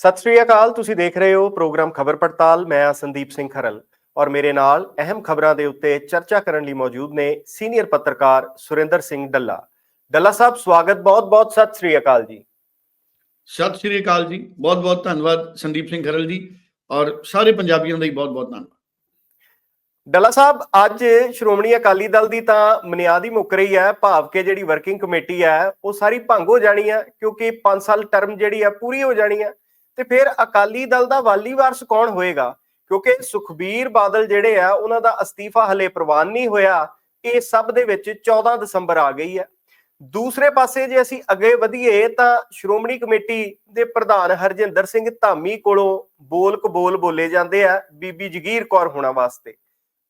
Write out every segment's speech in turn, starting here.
ਸਤਿ ਸ੍ਰੀ ਅਕਾਲ ਤੁਸੀਂ ਦੇਖ ਰਹੇ ਹੋ ਪ੍ਰੋਗਰਾਮ ਖਬਰ ਪੜਤਾਲ ਮੈਂ ਹਾਂ ਸੰਦੀਪ ਸਿੰਘ ਖਰਲ ਔਰ ਮੇਰੇ ਨਾਲ ਅਹਿਮ ਖਬਰਾਂ ਦੇ ਉੱਤੇ ਚਰਚਾ ਕਰਨ ਲਈ ਮੌਜੂਦ ਨੇ ਸੀਨੀਅਰ ਪੱਤਰਕਾਰ ਸੁਰਿੰਦਰ ਸਿੰਘ ਡੱਲਾ। ਡੱਲਾ ਸਾਹਿਬ ਸਵਾਗਤ ਬਹੁਤ-ਬਹੁਤ ਸਤਿ ਸ੍ਰੀ ਅਕਾਲ ਜੀ। ਸਤਿ ਸ਼੍ਰੀ ਅਕਾਲ ਜੀ ਬਹੁਤ ਬਹੁਤ ਧੰਨਵਾਦ ਸੰਦੀਪ ਸਿੰਘ ਖਰਲ ਜੀ ਔਰ ਸਾਰੇ ਪੰਜਾਬੀਆਂ ਦਾ ਹੀ ਬਹੁਤ ਬਹੁਤ ਧੰਨਵਾਦ। ਡੱਲਾ ਸਾਹਿਬ ਅੱਜ ਸ਼੍ਰੋਮਣੀ ਅਕਾਲੀ ਦਲ ਦੀ ਤਾਂ ਬੁਨਿਆਦ ਹੀ ਮੁੱਕ ਰਹੀ ਹੈ ਭਾਵ ਕਿ ਜਿਹੜੀ ਵਰਕਿੰਗ ਕਮੇਟੀ ਹੈ ਉਹ ਸਾਰੀ ਭੰਗ ਹੋ ਜਾਣੀ ਹੈ ਕਿਉਂਕਿ 5 ਸਾਲ ਟਰਮ ਜਿਹੜੀ ਹੈ ਪੂਰੀ ਹੋ ਜਾਣੀ ਹੈ। ਤੇ ਫਿਰ ਅਕਾਲੀ ਦਲ ਦਾ ਵਾਲੀ ਵਾਰਸ ਕੌਣ ਹੋਏਗਾ? ਕਿਉਂਕਿ ਸੁਖਬੀਰ ਬਾਦਲ ਜਿਹੜੇ ਆ, ਉਹਨਾਂ ਦਾ ਅਸਤੀਫਾ ਹਲੇ ਪ੍ਰਵਾਨ ਨਹੀਂ ਹੋਇਆ। ਇਹ ਸਭ ਦੇ ਵਿੱਚ 14 ਦਸੰਬਰ ਆ ਗਈ ਹੈ। ਦੂਸਰੇ ਪਾਸੇ ਜੇ ਅਸੀਂ ਅੱਗੇ ਵਧੀਏ, ਤਾਂ ਸ਼੍ਰੋਮਣੀ ਕਮੇਟੀ ਦੇ ਪ੍ਰਧਾਨ ਹਰਜਿੰਦਰ ਸਿੰਘ ਧਾਮੀ ਕੋਲੋਂ ਬੋਲ ਕਬੋਲ ਬੋਲੇ ਜਾਂਦੇ ਆ ਬੀਬੀ ਜਗੀਰ ਕੌਰ ਹੋਣਾ ਵਾਸਤੇ।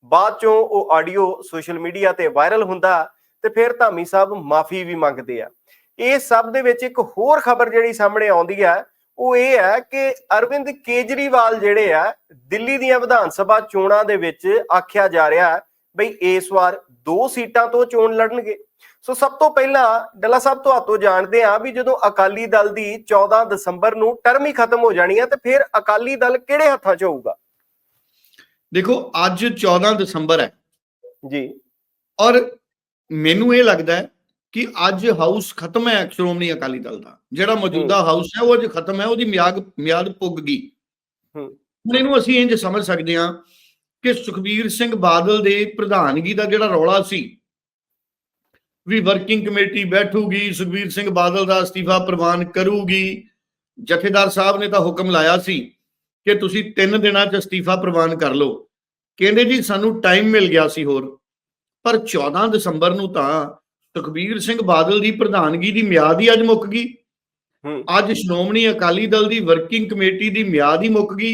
ਬਾਅਦ ਚੋਂ ਉਹ ਆਡੀਓ ਸੋਸ਼ਲ ਮੀਡੀਆ ਤੇ ਵਾਇਰਲ ਹੁੰਦਾ ਤੇ ਫਿਰ ਧਾਮੀ ਸਾਹਿਬ ਮਾਫੀ ਵੀ ਮੰਗਦੇ ਆ। ਇਹ ਸਭ ਦੇ ਵਿੱਚ ਇੱਕ ਹੋਰ ਖਬਰ ਜਿਹੜੀ ਸਾਹਮਣੇ ਆਉਂਦੀ ਹੈ ਉਹ ਇਹ ਹੈ ਕਿ ਅਰਵਿੰਦ ਕੇਜਰੀਵਾਲ ਜਿਹੜੇ ਆ ਦਿੱਲੀ ਦੀਆਂ ਵਿਧਾਨ ਸਭਾ ਚੋਣਾਂ ਦੇ ਵਿੱਚ ਆਖਿਆ ਜਾ ਰਿਹਾ ਹੈ ਬਈ ਇਸ ਵਾਰ ਦੋ ਸੀਟਾਂ ਤੋਂ ਚੋਣ ਲੜਨਗੇ। ਸੋ ਸਭ ਤੋਂ ਪਹਿਲਾਂ ਡੱਲਾ ਸਾਹਿਬ ਤੁਹਾਤੋਂ ਜਾਣਦੇ ਆ ਵੀ ਜਦੋਂ ਅਕਾਲੀ ਦਲ ਦੀ 14 ਦਸੰਬਰ ਨੂੰ ਟਰਮ ਹੀ ਖਤਮ ਹੋ ਜਾਣੀ ਹੈ ਤੇ ਫਿਰ ਅਕਾਲੀ ਦਲ ਕਿਹੜੇ ਹੱਥਾਂ 'ਚ ਹੋਊਗਾ? ਦੇਖੋ ਅੱਜ 14 ਦਸੰਬਰ ਹੈ। ਜੀ। ਔਰ ਮੈਨੂੰ ਇਹ ਲੱਗਦਾ ਹੈ ਕਿ ਅੱਜ ਹਾਊਸ ਖਤਮ ਹੈ ਸ਼੍ਰੋਮਣੀ ਅਕਾਲੀ ਦਲ ਦਾ। ਜਿਹੜਾ ਮੌਜੂਦਾ ਹਾਊਸ ਹੈ ਉਹ ਅੱਜ ਖਤਮ ਹੈ ਉਹਦੀ ਮਿਆਦ ਮਿਆਦ ਪੁੱਗ ਗਈ। ਹੂੰ। ਹੁਣ ਇਹਨੂੰ ਅਸੀਂ ਇੰਜ ਸਮਝ ਸਕਦੇ ਹਾਂ ਕਿ ਸੁਖਬੀਰ ਸਿੰਘ ਬਾਦਲ ਦੇ ਪ੍ਰਧਾਨਗੀ ਦਾ ਜਿਹੜਾ ਰੌਲਾ ਸੀ ਵੀ ਵਰਕਿੰਗ ਕਮੇਟੀ ਬੈਠੂਗੀ ਸੁਖਬੀਰ ਸਿੰਘ ਬਾਦਲ ਦਾ ਅਸਤੀਫਾ ਪ੍ਰਵਾਨ ਕਰੂਗੀ। ਜਥੇਦਾਰ ਸਾਹਿਬ ਨੇ ਤਾਂ ਹੁਕਮ ਲਾਇਆ ਸੀ ਕਿ ਤੁਸੀਂ 3 ਦਿਨਾਂ 'ਚ ਅਸਤੀਫਾ ਪ੍ਰਵਾਨ ਕਰ ਲਓ। ਕਹਿੰਦੇ ਜੀ ਸਾਨੂੰ ਟਾਈਮ ਮਿਲ ਗਿਆ ਸੀ ਹੋਰ ਪਰ 14 ਦਸੰਬਰ ਨੂੰ ਤਾਂ ਸੁਖਬੀਰ ਸਿੰਘ ਬਾਦਲ ਦੀ ਪ੍ਰਧਾਨਗੀ ਦੀ ਮਿਆਦ ਹੀ ਅੱਜ ਮੁੱਕ ਗਈ। ਅੱਜ ਸ਼੍ਰੋਮਣੀ ਅਕਾਲੀ ਦਲ ਦੀ ਵਰਕਿੰਗ ਕਮੇਟੀ ਦੀ ਮਿਆਦ ਹੀ ਮੁੱਕ ਗਈ।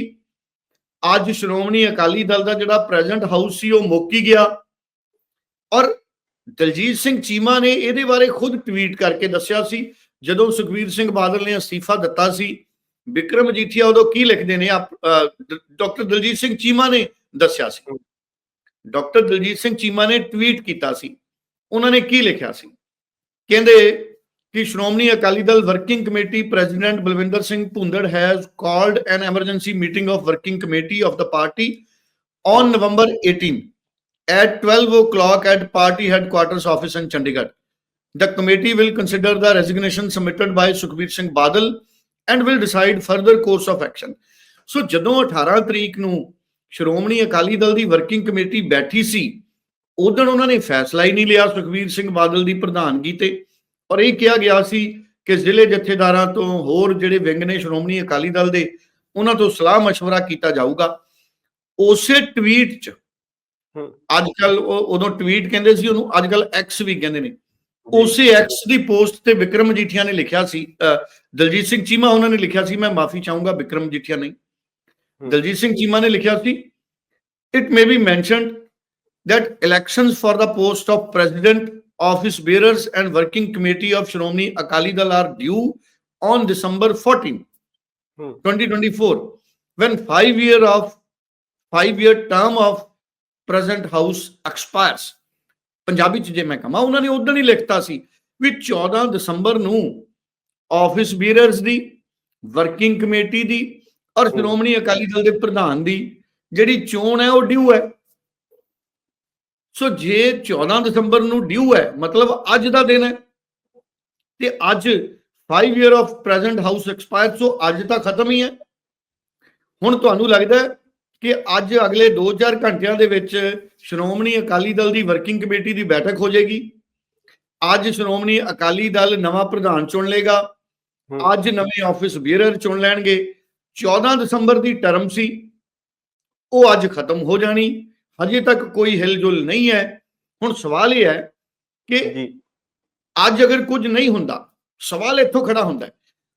ਅੱਜ ਸ਼੍ਰੋਮਣੀ ਅਕਾਲੀ ਦਲ ਦਾ ਜਿਹੜਾ ਪ੍ਰੈਜ਼ੈਂਟ ਹਾਊਸ ਸੀ ਉਹ ਮੁੱਕ ਹੀ ਗਿਆ। ਔਰ ਦਲਜੀਤ ਸਿੰਘ ਚੀਮਾ ਨੇ ਇਹਦੇ ਬਾਰੇ ਖੁਦ ਟਵੀਟ ਕਰਕੇ ਦੱਸਿਆ ਸੀ। ਜਦੋਂ ਸੁਖਬੀਰ ਸਿੰਘ ਬਾਦਲ ਨੇ ਅਸਤੀਫਾ ਦਿੱਤਾ ਸੀ ਵਿਕਰਮ ਜੀਠੀਆ ਉਦੋਂ ਕੀ ਲਿਖਦੇ ਨੇ? ਡਾਕਟਰ ਦਲਜੀਤ ਸਿੰਘ ਚੀਮਾ ਨੇ ਦੱਸਿਆ ਸੀ। ਡਾਕਟਰ ਦਲਜੀਤ ਸਿੰਘ ਚੀਮਾ ਨੇ ਟਵੀਟ ਕੀਤਾ ਸੀ। ਉਹਨਾਂ ਨੇ ਕੀ ਲਿਖਿਆ ਸੀ ਕਹਿੰਦੇ ਕਿ Shiromani Akali Dal working committee president Balwinder Singh Bhundar has called an emergency meeting of working committee of the party on November 18 at 12 o'clock at party headquarters office in Chandigarh. The committee will consider the resignation submitted by Sukhbir Singh Badal and will decide further course of action. So ਜਦੋਂ 18 ਤਰੀਕ ਨੂੰ ਸ਼੍ਰੋਮਣੀ ਅਕਾਲੀ ਦਲ ਦੀ working committee ਬੈਠੀ ਸੀ ਉਦੋਂ ਉਹਨਾਂ ਨੇ ਫੈਸਲਾ ਹੀ ਨਹੀਂ ਲਿਆ ਸੁਖਬੀਰ ਸਿੰਘ ਬਾਦਲ ਦੀ ਪ੍ਰਧਾਨਗੀ ਤੇ ਔਰ ਇਹ ਕਿਹਾ ਗਿਆ ਸੀ ਕਿ ਜ਼ਿਲ੍ਹੇ ਜਥੇਦਾਰਾਂ ਤੋਂ ਹੋਰ ਜਿਹੜੇ ਵਿੰਗ ਨੇ ਸ਼੍ਰੋਮਣੀ ਅਕਾਲੀ ਦਲ ਦੇ ਉਹਨਾਂ ਤੋਂ ਸਲਾਹ مشورہ ਕੀਤਾ ਜਾਊਗਾ ਉਸੇ ਟਵੀਟ 'ਚ ਹੂੰ। ਅੱਜ ਕੱਲ ਉਦੋਂ ਟਵੀਟ ਕਹਿੰਦੇ ਸੀ ਉਹਨੂੰ ਅੱਜ ਕੱਲ ਐਕਸ ਵੀ ਕਹਿੰਦੇ ਨੇ ਉਸੇ ਐਕਸ ਦੀ ਪੋਸਟ ਤੇ ਵਿਕਰਮ ਜੀਠੀਆ ਨੇ ਲਿਖਿਆ ਸੀ ਅ, ਦਲਜੀਤ ਸਿੰਘ ਚੀਮਾ ਉਹਨਾਂ ਨੇ ਲਿਖਿਆ ਸੀ ਮੈਂ ਮਾਫੀ ਚਾਹੂੰਗਾ ਵਿਕਰਮ ਜੀਠੀਆ ਨਹੀਂ ਹੂੰ। ਦਲਜੀਤ ਸਿੰਘ ਚੀਮਾ ਨੇ ਲਿਖਿਆ ਸੀ it may be mentioned that elections for the post of president office bearers and working committee of Sh੍ਰੋਮਣੀ Akali Dal are due on December 14 Hmm. 2024 when 5 year of 5 year term of present house expires Punjabi ਚ ਜੇ ਮੈਂ ਕਹਾਂ ਉਹਨਾਂ ਨੇ ਉਦੋਂ ਹੀ ਲਿਖਤਾ ਸੀ ਵੀ 14 ਦਸੰਬਰ ਨੂੰ ਆਫਿਸ ਬੀਅਰਰਸ ਦੀ ਵਰਕਿੰਗ ਕਮੇਟੀ ਦੀ ਔਰ Hmm. ਸ਼੍ਰੋਮਣੀ ਅਕਾਲੀ ਦਲ ਦੇ ਪ੍ਰਧਾਨ ਦੀ ਜਿਹੜੀ ਚੋਣ ਹੈ ਉਹ ਡਿਊ ਹੈ ਸੋ ਜੇ 14 ਦਸੰਬਰ ਨੂੰ ਡਿਊ ਹੈ ਮਤਲਬ ਅੱਜ ਦਾ ਦਿਨ ਹੈ ਤੇ ਅੱਜ 5 year of present house expire so ਅੱਜ ਤਾਂ ਖਤਮ ਹੀ ਹੈ। ਹੁਣ ਤੁਹਾਨੂੰ ਲੱਗਦਾ ਕਿ ਅੱਜ ਅਗਲੇ 2-4 ਘੰਟਿਆਂ ਦੇ ਵਿੱਚ ਸ਼੍ਰੋਮਣੀ ਅਕਾਲੀ ਦਲ ਦੀ ਵਰਕਿੰਗ ਕਮੇਟੀ ਦੀ ਬੈਠਕ ਹੋ ਜਾਏਗੀ। ਅੱਜ ਸ਼੍ਰੋਮਣੀ ਅਕਾਲੀ ਦਲ ਨਵਾਂ ਪ੍ਰਧਾਨ ਚੁਣ ਲੇਗਾ। ਅੱਜ ਨਵੇਂ ਆਫਿਸ ਬੀਅਰਰ ਚੁਣ ਲੈਣਗੇ। 14 ਦਸੰਬਰ ਦੀ ਟਰਮ ਸੀ। ਉਹ ਅੱਜ ਖਤਮ ਹੋ ਜਾਣੀ। ਹਜੇ ਤੱਕ ਕੋਈ ਹਿਲਜੁਲ ਨਹੀਂ ਹੈ। ਹੁਣ ਸਵਾਲ ਇਹ ਹੈ ਕਿ ਜੀ। ਅੱਜ ਅਗਰ ਕੁਝ ਨਹੀਂ ਹੁੰਦਾ ਸਵਾਲ ਇੱਥੋਂ ਖੜਾ ਹੁੰਦਾ।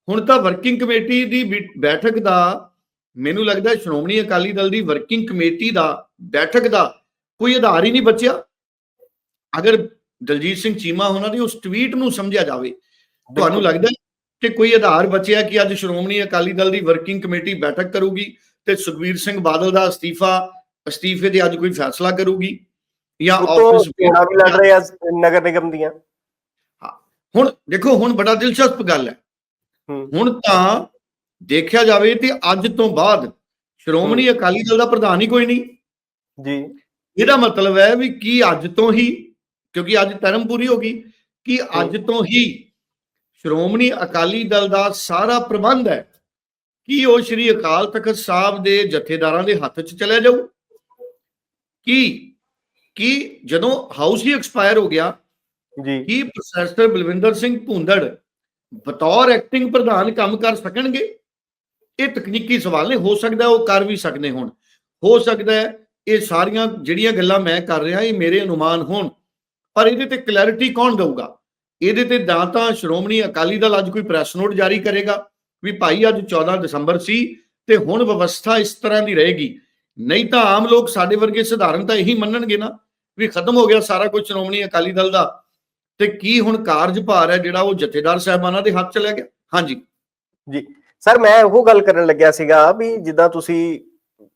ਹੁਣ ਤਾਂ ਵਰਕਿੰਗ ਕਮੇਟੀ ਦੀ ਬੈਠਕ ਦਾ ਮੈਨੂੰ ਲੱਗਦਾ ਸ਼੍ਰੋਮਣੀ ਅਕਾਲੀ ਦਲ ਦੀ ਵਰਕਿੰਗ ਕਮੇਟੀ ਦਾ ਬੈਠਕ ਦਾ ਕੋਈ ਆਧਾਰ ਹੀ ਨਹੀਂ ਬਚਿਆ। ਅਗਰ ਦਲਜੀਤ ਸਿੰਘ ਚੀਮਾ ਉਹਨਾਂ ਦੀ ਉਸ ਟਵੀਟ ਨੂੰ ਸਮਝਿਆ ਜਾਵੇ ਤੁਹਾਨੂੰ ਲੱਗਦਾ ਕਿ ਕੋਈ ਆਧਾਰ ਬਚਿਆ ਕਿ ਅੱਜ ਸ਼੍ਰੋਮਣੀ ਅਕਾਲੀ ਦਲ ਦੀ ਵਰਕਿੰਗ ਕਮੇਟੀ ਬੈਠਕ ਕਰੂਗੀ ਤੇ ਸੁਖਬੀਰ ਸਿੰਘ ਬਾਦਲ ਦਾ ਅਸਤੀਫਾ ਅਸਤੀਫੇ ਤੇ ਅੱਜ ਕੋਈ ਫੈਸਲਾ ਕਰੂਗੀ ਜਾਂ ਆਫਿਸ ਚੋਣਾਂ ਵੀ ਲੜ ਰਹੇ ਆ ਨਗਰ ਨਿਗਮ ਦੀਆਂ। ਹੁਣ ਦੇਖੋ ਹੁਣ ਬੜਾ ਦਿਲਚਸਪ ਗੱਲ ਹੈ। ਹੂੰ। ਹੁਣ ਤਾਂ ਦੇਖਿਆ ਜਾਵੇ ਤੇ ਅੱਜ ਤੋਂ ਬਾਅਦ ਸ਼੍ਰੋਮਣੀ ਅਕਾਲੀ ਦਲ ਦਾ ਪ੍ਰਧਾਨ ਹੀ ਕੋਈ ਨਹੀਂ। ਜੀ। ਇਹਦਾ ਮਤਲਬ ਹੈ ਵੀ ਕੀ ਅੱਜ ਤੋਂ ਹੀ ਕਿਉਂਕਿ ਅੱਜ ਧਰਮ ਪੂਰੀ ਹੋ ਗਈ ਕਿ ਅੱਜ ਤੋਂ ਹੀ ਸ਼੍ਰੋਮਣੀ ਅਕਾਲੀ ਦਲ ਦਾ ਸਾਰਾ ਪ੍ਰਬੰਧ ਹੈ ਕੀ ਉਹ ਸ਼੍ਰੀ ਅਕਾਲ ਤਖਤ ਸਾਹਿਬ ਦੇ ਜਥੇਦਾਰਾਂ ਦੇ ਹੱਥ 'ਚ ਚਲਿਆ ਜਾਊ। ਕੀ ਕੀ ਜਦੋਂ ਹਾਊਸ ਹੀ ਐਕਸਪਾਇਰ ਹੋ ਗਿਆ ਜੀ। ਕੀ ਪ੍ਰੋਫੈਸਰ ਬਲਵਿੰਦਰ ਸਿੰਘ ਭੁੰਦੜ ਬਤੌਰ ਐਕਟਿੰਗ ਪ੍ਰਧਾਨ ਕੰਮ ਕਰ ਸਕਣਗੇ? ਇਹ ਤਕਨੀਕੀ ਸਵਾਲ ਨੇ ਹੋ ਸਕਦਾ ਉਹ ਕਰ ਵੀ ਸਕਦੇ ਹੋਣ। ਹੋ ਸਕਦਾ ਇਹ ਸਾਰੀਆਂ ਜਿਹੜੀਆਂ ਗੱਲਾਂ ਮੈਂ ਕਰ ਰਿਹਾ ਇਹ ਮੇਰੇ ਅਨੁਮਾਨ ਹੋਣ। ਪਰ ਇਹਦੇ ਤੇ ਕਲੈਰਿਟੀ ਕੌਣ ਦਊਗਾ? ਇਹਦੇ ਤੇ ਨਾ ਤਾਂ ਸ਼੍ਰੋਮਣੀ ਅਕਾਲੀ ਦਲ ਅੱਜ ਕੋਈ ਪ੍ਰੈਸ ਨੋਟ ਜਾਰੀ ਕਰੇਗਾ ਵੀ ਭਾਈ ਅੱਜ 14 ਦਸੰਬਰ ਸੀ ਤੇ ਹੁਣ ਵਿਵਸਥਾ ਇਸ ਤਰ੍ਹਾਂ ਦੀ ਰਹੇਗੀ। ਨਹੀਂ ਤਾਂ ਆਮ ਲੋਕ ਸਾਡੇ ਵਰਗੇ ਸਧਾਰਨ ਤਾਂ ਇਹੀ ਮੰਨਣਗੇ ਨਾ ਵੀ ਖਤਮ ਹੋ ਗਿਆ ਸਾਰਾ ਕੁਝ ਸ਼੍ਰੋਮਣੀ ਅਕਾਲੀ ਦਲ ਦਾ। ਤੇ ਕੀ ਹੁਣ ਕਾਰਜਭਾਰ ਹੈ ਜਿਹੜਾ ਉਹ ਜਥੇਦਾਰ ਸਾਹਿਬਾਨਾਂ ਦੇ ਹੱਥ ਚ ਲੈ ਗਿਆ? ਹਾਂਜੀ। ਸਰ, ਮੈਂ ਉਹ ਗੱਲ ਕਰਨ ਲੱਗਿਆ ਸੀਗਾ ਵੀ ਜਿੱਦਾਂ ਤੁਸੀਂ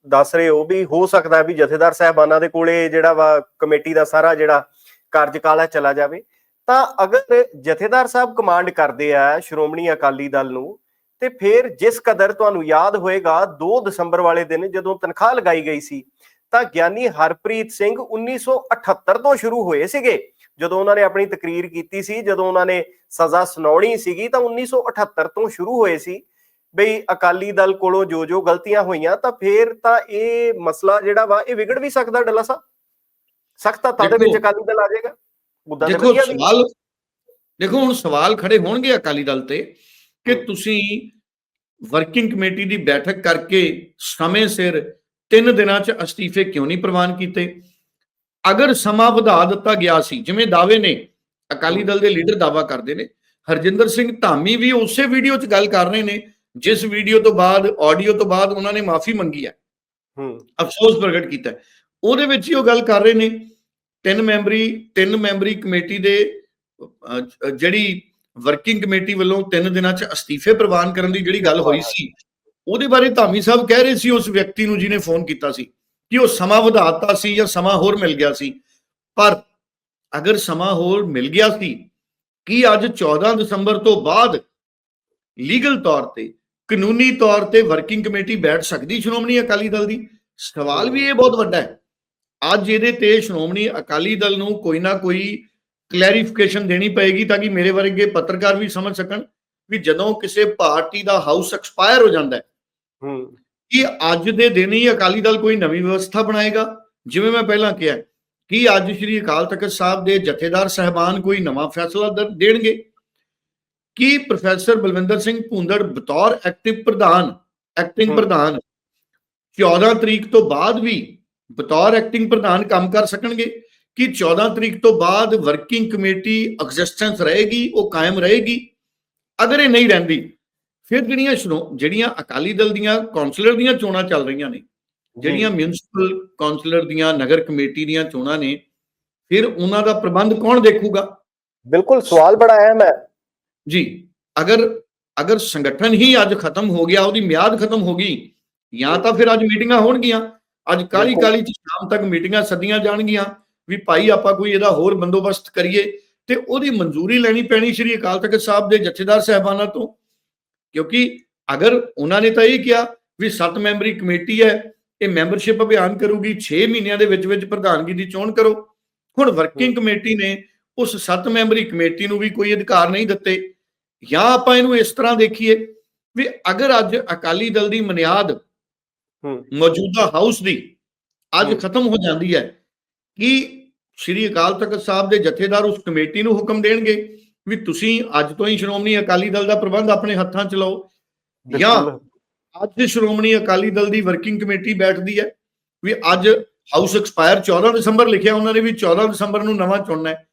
ਦੱਸ ਰਹੇ ਹੋ ਵੀ ਹੋ ਸਕਦਾ ਵੀ ਜਥੇਦਾਰ ਸਾਹਿਬਾਨਾਂ ਦੇ ਕੋਲੇ ਜਿਹੜਾ ਵਾ ਕਮੇਟੀ ਦਾ ਸਾਰਾ ਜਿਹੜਾ ਕਾਰਜਕਾਲ ਹੈ ਚਲਾ ਜਾਵੇ। ਤਾਂ ਅਗਰ ਜਥੇਦਾਰ ਸਾਹਿਬ ਕਮਾਂਡ ਕਰਦੇ ਆ ਸ਼੍ਰੋਮਣੀ ਅਕਾਲੀ ਦਲ ਨੂੰ ਤੇ ਫਿਰ ਜਿਸ ਕਦਰ ਤੁਹਾਨੂੰ ਯਾਦ ਹੋਏਗਾ 2 ਦਸੰਬਰ ਵਾਲੇ ਦਿਨ ਜਦੋਂ ਤਨਖਾਹ ਲਗਾਈ ਗਈ ਸੀ ਤਾਂ ਗਿਆਨੀ ਹਰਪ੍ਰੀਤ ਸਿੰਘ 1978 ਤੋਂ ਸ਼ੁਰੂ ਹੋਏ ਸੀਗੇ। ਜਦੋਂ ਉਹਨਾਂ ਨੇ ਆਪਣੀ ਤਕਰੀਰ ਕੀਤੀ ਸੀ ਜਦੋਂ ਉਹਨਾਂ ਨੇ ਸਜ਼ਾ ਸੁਣਾਉਣੀ ਸੀਗੀ ਤਾਂ 1978 ਤੋਂ ਸ਼ੁਰੂ ਹੋਏ ਸੀ। ਬਈ ਅਕਾਲੀ ਦਲ ਕੋਲੋਂ ਜੋ ਜੋ ਗਲਤੀਆਂ ਹੋਈਆਂ ਤਾਂ ਫੇਰ ਤਾਂ ਇਹ ਮਸਲਾ ਜਿਹੜਾ ਵਾ ਇਹ ਵਿਗੜ ਵੀ ਸਕਦਾ ਡੱਲਾ ਸਾਹਿਬ? ਸਖਤ ਤਾਂ ਦੇ ਵਿੱਚ ਅਕਾਲੀ ਦਲ ਆ ਜਾਏਗਾ? ਉਦਾਂ ਦੇ ਦੇਖੋ ਸਵਾਲ ਦੇਖੋ ਹੁਣ ਸਵਾਲ ਖੜੇ ਹੋਣਗੇ ਅਕਾਲੀ ਦਲ ਤੇ। ਕਿ। ਤੁਸੀਂ ਵਰਕਿੰਗ ਕਮੇਟੀ ਦੀ ਬੈਠਕ ਕਰਕੇ ਸਮੇਂ ਸਿਰ 3 ਦਿਨਾਂ ਚ ਅਸਤੀਫੇ ਕਿਉਂ ਨਹੀਂ ਪ੍ਰਵਾਨ ਕੀਤੇ ਅਗਰ ਸਮਾਂ ਵਧਾ ਦਿੱਤਾ ਗਿਆ ਸੀ ਜਿਵੇਂ ਦਾਅਵੇ ਨੇ ਅਕਾਲੀ ਦਲ ਦੇ ਲੀਡਰ ਦਾਵਾ ਕਰਦੇ ਨੇ ਹਰਜਿੰਦਰ ਸਿੰਘ ਧਾਮੀ ਵੀ ਉਸੇ ਵੀਡੀਓ 'ਚ ਗੱਲ ਕਰ ਰਹੇ ਨੇ ਜਿਸ ਵੀਡੀਓ ਤੋਂ ਬਾਅਦ ਆਡੀਓ ਤੋਂ ਬਾਅਦ ਉਹਨਾਂ ਨੇ ਮਾਫੀ ਮੰਗੀ ਹੈ ਹੂੰ ਅਫਸੋਸ ਪ੍ਰਗਟ ਕੀਤਾ। ਉਹਦੇ ਵਿੱਚ ਹੀ ਉਹ ਗੱਲ ਕਰ ਰਹੇ ਨੇ ਤਿੰਨ ਮੈਂਬਰੀ ਤਿੰਨ ਮੈਂਬਰੀ ਕਮੇਟੀ ਦੇ ਜਿਹੜੀ ਵਰਕਿੰਗ ਕਮੇਟੀ ਵੱਲੋਂ ਤਿੰਨ ਦਿਨਾਂ 'ਚ ਅਸਤੀਫੇ ਪ੍ਰਵਾਨ ਕਰਨ ਦੀ ਜਿਹੜੀ ਗੱਲ ਹੋਈ ਸੀ, ਉਹਦੇ ਬਾਰੇ ਧਾਮੀ ਸਾਹਿਬ ਕਹਿ ਰਹੇ ਸੀ ਉਸ ਵਿਅਕਤੀ ਨੂੰ ਜਿਹਨੇ ਫੋਨ ਕੀਤਾ ਸੀ ਕਿ ਉਹ ਸਮਾਂ ਵਧਾਤਾ ਸੀ ਜਾਂ ਸਮਾਂ ਹੋਰ ਮਿਲ ਗਿਆ ਸੀ। ਪਰ ਅਗਰ ਸਮਾਂ ਹੋਰ ਮਿਲ ਗਿਆ ਸੀ, ਕੀ ਅੱਜ 14 ਦਸੰਬਰ ਤੋਂ ਬਾਅਦ ਲੀਗਲ ਤੌਰ ਤੇ, ਕਾਨੂੰਨੀ ਤੌਰ ਤੇ ਵਰਕਿੰਗ ਕਮੇਟੀ ਬੈਠ ਸਕਦੀ ਸ਼੍ਰੋਮਣੀ ਅਕਾਲੀ ਦਲ ਦੀ? ਸਵਾਲ ਵੀ ਇਹ ਬਹੁਤ ਵੱਡਾ ਹੈ। ਅੱਜ ਇਹਦੇ ਤੇ ਸ਼੍ਰੋਮਣੀ ਅਕਾਲੀ ਦਲ ਨੂੰ ਕੋਈ ਨਾ ਕੋਈ ਕਲੈਰੀਫਿਕੇਸ਼ਨ ਦੇਣੀ ਪਏਗੀ ਤਾਂ ਕਿ ਮੇਰੇ ਵਰਗੇ ਪੱਤਰਕਾਰ ਵੀ ਸਮਝ ਸਕਣ ਵੀ ਜਦੋਂ ਕਿਸੇ ਪਾਰਟੀ ਦਾ ਹਾਊਸ ਐਕਸਪਾਇਰ ਹੋ ਜਾਂਦਾ ਹੈ ਹੂੰ। ਕਿ ਅੱਜ ਦੇ ਦਿਨ ਹੀ ਅਕਾਲੀ ਦਲ ਕੋਈ ਨਵੀਂ ਵਿਵਸਥਾ ਬਣਾਏਗਾ? ਜਿਵੇਂ ਮੈਂ ਪਹਿਲਾਂ ਕਿਹਾ ਕਿ ਅੱਜ ਸ੍ਰੀ ਅਕਾਲ ਤਖਤ ਸਾਹਿਬ ਦੇ ਜਥੇਦਾਰ ਸਹਿਬਾਨ ਕੋਈ ਨਵਾਂ ਫੈਸਲਾ ਦੇਣਗੇ? ਕੀ ਪ੍ਰੋਫੈਸਰ ਬਲਵਿੰਦਰ ਸਿੰਘ ਭੁੰਦੜ ਬਤੌਰ ਐਕਟਿਵ ਪ੍ਰਧਾਨ ਐਕਟਿੰਗ। ਪ੍ਰਧਾਨ 14 ਤਰੀਕ ਤੋਂ ਬਾਅਦ ਵੀ ਬਤੌਰ ਐਕਟਿੰਗ ਪ੍ਰਧਾਨ ਕੰਮ ਕਰ ਸਕਣਗੇ? ਕਿ 14 ਤਰੀਕ ਤੋਂ ਬਾਅਦ ਵਰਕਿੰਗ ਕਮੇਟੀ ਐਗਜ਼ਿਸਟੈਂਸ ਰਹੇਗੀ ਉਹ ਕਾਇਮ ਰਹੇਗੀ। ਅਗਰ ਇਹ ਨਹੀਂ ਰਹਿੰਦੀ ਫਿਰ ਜਿਹੜੀਆਂ ਸ਼੍ਰੋ- ਜਿਹੜੀਆਂ ਅਕਾਲੀ ਦਲ ਦੀਆਂ ਕਾਉਂਸਲਰ ਦੀਆਂ ਚੋਣਾਂ ਚੱਲ ਰਹੀਆਂ ਨੇ ਜਿਹੜੀਆਂ ਮਿਊਨਿਸਪਲ ਕਾਉਂਸਲਰ ਦੀਆਂ ਨਗਰ ਕਮੇਟੀ ਦੀਆਂ ਚੋਣਾਂ ਨੇ ਫਿਰ ਉਹਨਾਂ ਦਾ ਪ੍ਰਬੰਧ ਕੌਣ ਦੇਖੂਗਾ? ਬਿਲਕੁਲ ਸਵਾਲ ਬੜਾ ਅਹਿਮ ਹੈ। ਜੀ ਅਗਰ ਅਗਰ ਸੰਗਠਨ ਹੀ ਅੱਜ ਖਤਮ ਹੋ ਗਿਆ ਉਹਦੀ ਮਿਆਦ ਖਤਮ ਹੋ ਗਈ ਜਾਂ ਤਾਂ ਫਿਰ ਅੱਜ ਮੀਟਿੰਗਾਂ ਹੋਣਗੀਆਂ ਅੱਜ ਕਾਲੀ। ਕਾਲੀ ਚ ਸ਼ਾਮ ਤੱਕ ਮੀਟਿੰਗਾਂ ਸੱਦੀਆਂ ਜਾਣਗੀਆਂ ਵੀ ਭਾਈ ਆਪਾਂ ਕੋਈ ਇਹਦਾ ਹੋਰ ਬੰਦੋਬਸਤ ਕਰੀਏ ਤੇ ਉਹਦੀ ਮਨਜ਼ੂਰੀ ਲੈਣੀ ਪੈਣੀ ਸ਼੍ਰੀ ਅਕਾਲ ਤਖਤ ਸਾਹਿਬ ਦੇ ਜਥੇਦਾਰ ਸਾਹਿਬਾਨਾਂ ਤੋਂ। ਕਿਉਂਕਿ ਅਗਰ ਉਹਨਾਂ ਨੇ ਤਾਂ ਇਹ ਕਿਹਾ ਵੀ 7 ਮੈਂਬਰੀ ਕਮੇਟੀ ਹੈ ਇਹ ਮੈਂਬਰਸ਼ਿਪ ਅਭਿਆਨ ਕਰੂਗੀ 6 ਮਹੀਨਿਆਂ ਦੇ ਵਿੱਚ ਵਿੱਚ ਪ੍ਰਧਾਨਗੀ ਦੀ ਚੋਣ ਕਰੋ। ਹੁਣ ਵਰਕਿੰਗ ਕਮੇਟੀ ਨੇ ਉਸ 7 ਮੈਂਬਰੀ ਕਮੇਟੀ ਨੂੰ ਵੀ ਕੋਈ ਅਧਿਕਾਰ ਨਹੀਂ ਦਿੱਤੇ। ਜਾਂ ਆਪਾਂ ਇਹਨੂੰ ਇਸ ਤਰ੍ਹਾਂ ਦੇਖੀਏ ਵੀ ਅਗਰ ਅੱਜ ਅਕਾਲੀ ਦਲ ਦੀ ਮਨਿਆਦ ਮੌਜੂਦਾ ਹਾਊਸ ਦੀ ਅੱਜ। ਖਤਮ ਹੋ ਜਾਂਦੀ ਹੈ ਕਿ ਸ੍ਰੀ ਅਕਾਲ ਤਖਤ ਸਾਹਿਬ ਦੇ ਜਥੇਦਾਰ ਉਸ ਕਮੇਟੀ ਨੂੰ ਹੁਕਮ ਦੇਣਗੇ ਵੀ ਤੁਸੀਂ ਅੱਜ ਤੋਂ ਹੀ ਸ਼੍ਰੋਮਣੀ ਅਕਾਲੀ ਦਲ ਦਾ ਪ੍ਰਬੰਧ ਆਪਣੇ ਹੱਥਾਂ 'ਚ ਲਓ। ਜਾਂ। ਅੱਜ ਸ਼੍ਰੋਮਣੀ ਅਕਾਲੀ ਦਲ ਦੀ ਵਰਕਿੰਗ ਕਮੇਟੀ ਬੈਠਦੀ ਹੈ ਵੀ ਅੱਜ ਹਾਊਸ ਐਕਸਪਾਇਰ 14 ਦਸੰਬਰ ਲਿਖਿਆ ਉਹਨਾਂ ਨੇ ਵੀ 14 ਦਸੰਬਰ ਨੂੰ ਨਵਾਂ ਚੁਣਨਾ ਹੈ।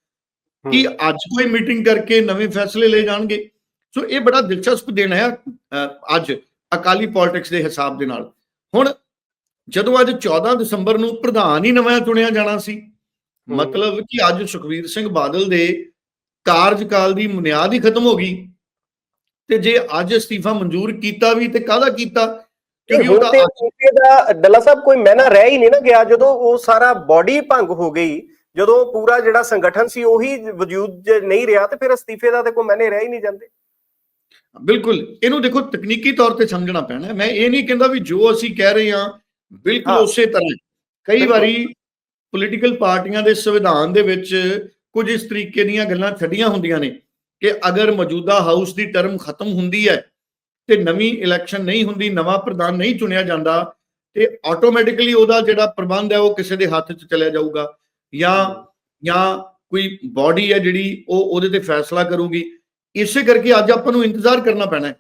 ਕਿ ਅੱਜ ਕੋਈ ਮੀਟਿੰਗ ਕਰਕੇ ਨਵੇਂ ਫੈਸਲੇ ਲਏ ਜਾਣਗੇ। ਸੋ ਇਹ ਬੜਾ ਦਿਲਚਸਪ ਦਿਨ ਹੈ ਅੱਜ ਅਕਾਲੀ ਪੋਲਿਟਿਕਸ ਦੇ ਹਿਸਾਬ ਦੇ ਨਾਲ। ਹੁਣ ਜਦੋਂ ਅੱਜ 14 ਦਸੰਬਰ ਨੂੰ ਪ੍ਰਧਾਨ ਹੀ ਨਵਾਂ ਚੁਣਿਆ ਜਾਣਾ ਸੀ। ਮਤਲਬ ਕਿ ਅੱਜ ਸੁਖਵੀਰ ਸਿੰਘ ਬਾਦਲ ਦੇ ਕਾਰਜਕਾਲ ਦੀ ਬੁਨਿਆਦ ਹੀ ਖਤਮ ਹੋ ਗਈ। ਤੇ ਜੇ ਅੱਜ ਅਸਤੀਫਾ ਮਨਜ਼ੂਰ ਕੀਤਾ ਵੀ ਤੇ ਕਾਹਦਾ ਕੀਤਾ? ਕਿਉਂਕਿ ਉਹਦਾ ਅਸਤੀਫੇ ਦਾ ਡੱਲਾ ਸਾਹਿਬ ਕੋਈ ਮਹਿਨਾ ਰਹਿ ਹੀ ਨਹੀਂ ਨਾ ਗਿਆ। ਜਦੋਂ ਉਹ ਸਾਰਾ ਬਾਡੀ ਭੰਗ ਹੋ ਗਈ ਜਦੋਂ ਪੂਰਾ ਜਿਹੜਾ ਸੰਗਠਨ ਸੀ ਉਹੀ ਵਜੂਦ ਨਹੀਂ ਰਿਹਾ ਤੇ ਫਿਰ ਅਸਤੀਫੇ ਦਾ ਤੇ ਕੋਈ ਮਹਿਨੇ ਰਹਿ ਹੀ ਨਹੀਂ ਜਾਂਦੇ। ਬਿਲਕੁਲ। ਇਹਨੂੰ ਦੇਖੋ ਤਕਨੀਕੀ ਤੌਰ ਤੇ ਸਮਝਣਾ ਪੈਣਾ। ਮੈਂ ਇਹ ਨਹੀਂ ਕਹਿੰਦਾ ਵੀ ਜੋ ਅਸੀਂ ਕਹਿ ਰਹੇ ਹਾਂ ਬਿਲਕੁਲ। ਉਸੇ ਤਰ੍ਹਾਂ। ਕਈ। ਵਾਰੀ ਪੋਲੀਟੀਕਲ ਪਾਰਟੀਆਂ ਦੇ ਸੰਵਿਧਾਨ ਦੇ ਵਿੱਚ ਕੁਝ ਇਸ ਤਰੀਕੇ ਦੀਆਂ ਗੱਲਾਂ ਛੱਡੀਆਂ ਹੁੰਦੀਆਂ ਨੇ ਕਿ ਅਗਰ ਮੌਜੂਦਾ ਹਾਊਸ ਦੀ ਟਰਮ ਖਤਮ ਹੁੰਦੀ ਹੈ ਤੇ ਨਵੀਂ ਇਲੈਕਸ਼ਨ ਨਹੀਂ ਹੁੰਦੀ ਨਵਾਂ ਪ੍ਰਧਾਨ ਨਹੀਂ ਚੁਣਿਆ ਜਾਂਦਾ ਤੇ ਆਟੋਮੈਟਿਕਲੀ ਉਹਦਾ ਜਿਹੜਾ ਪ੍ਰਬੰਧ ਹੈ ਉਹ ਕਿਸੇ ਦੇ ਹੱਥ 'ਚ ਚਲਿਆ ਜਾਊਗਾ ਜਾਂ ਜਾਂ ਕੋਈ ਬਾਡੀ ਹੈ ਜਿਹੜੀ ਉਹ ਉਹਦੇ ਤੇ ਫੈਸਲਾ ਕਰੂਗੀ ਇਸੇ ਕਰਕੇ ਅੱਜ ਆਪਾਂ ਨੂੰ ਇੰਤਜ਼ਾਰ ਕਰਨਾ ਪੈਣਾ ਹੈ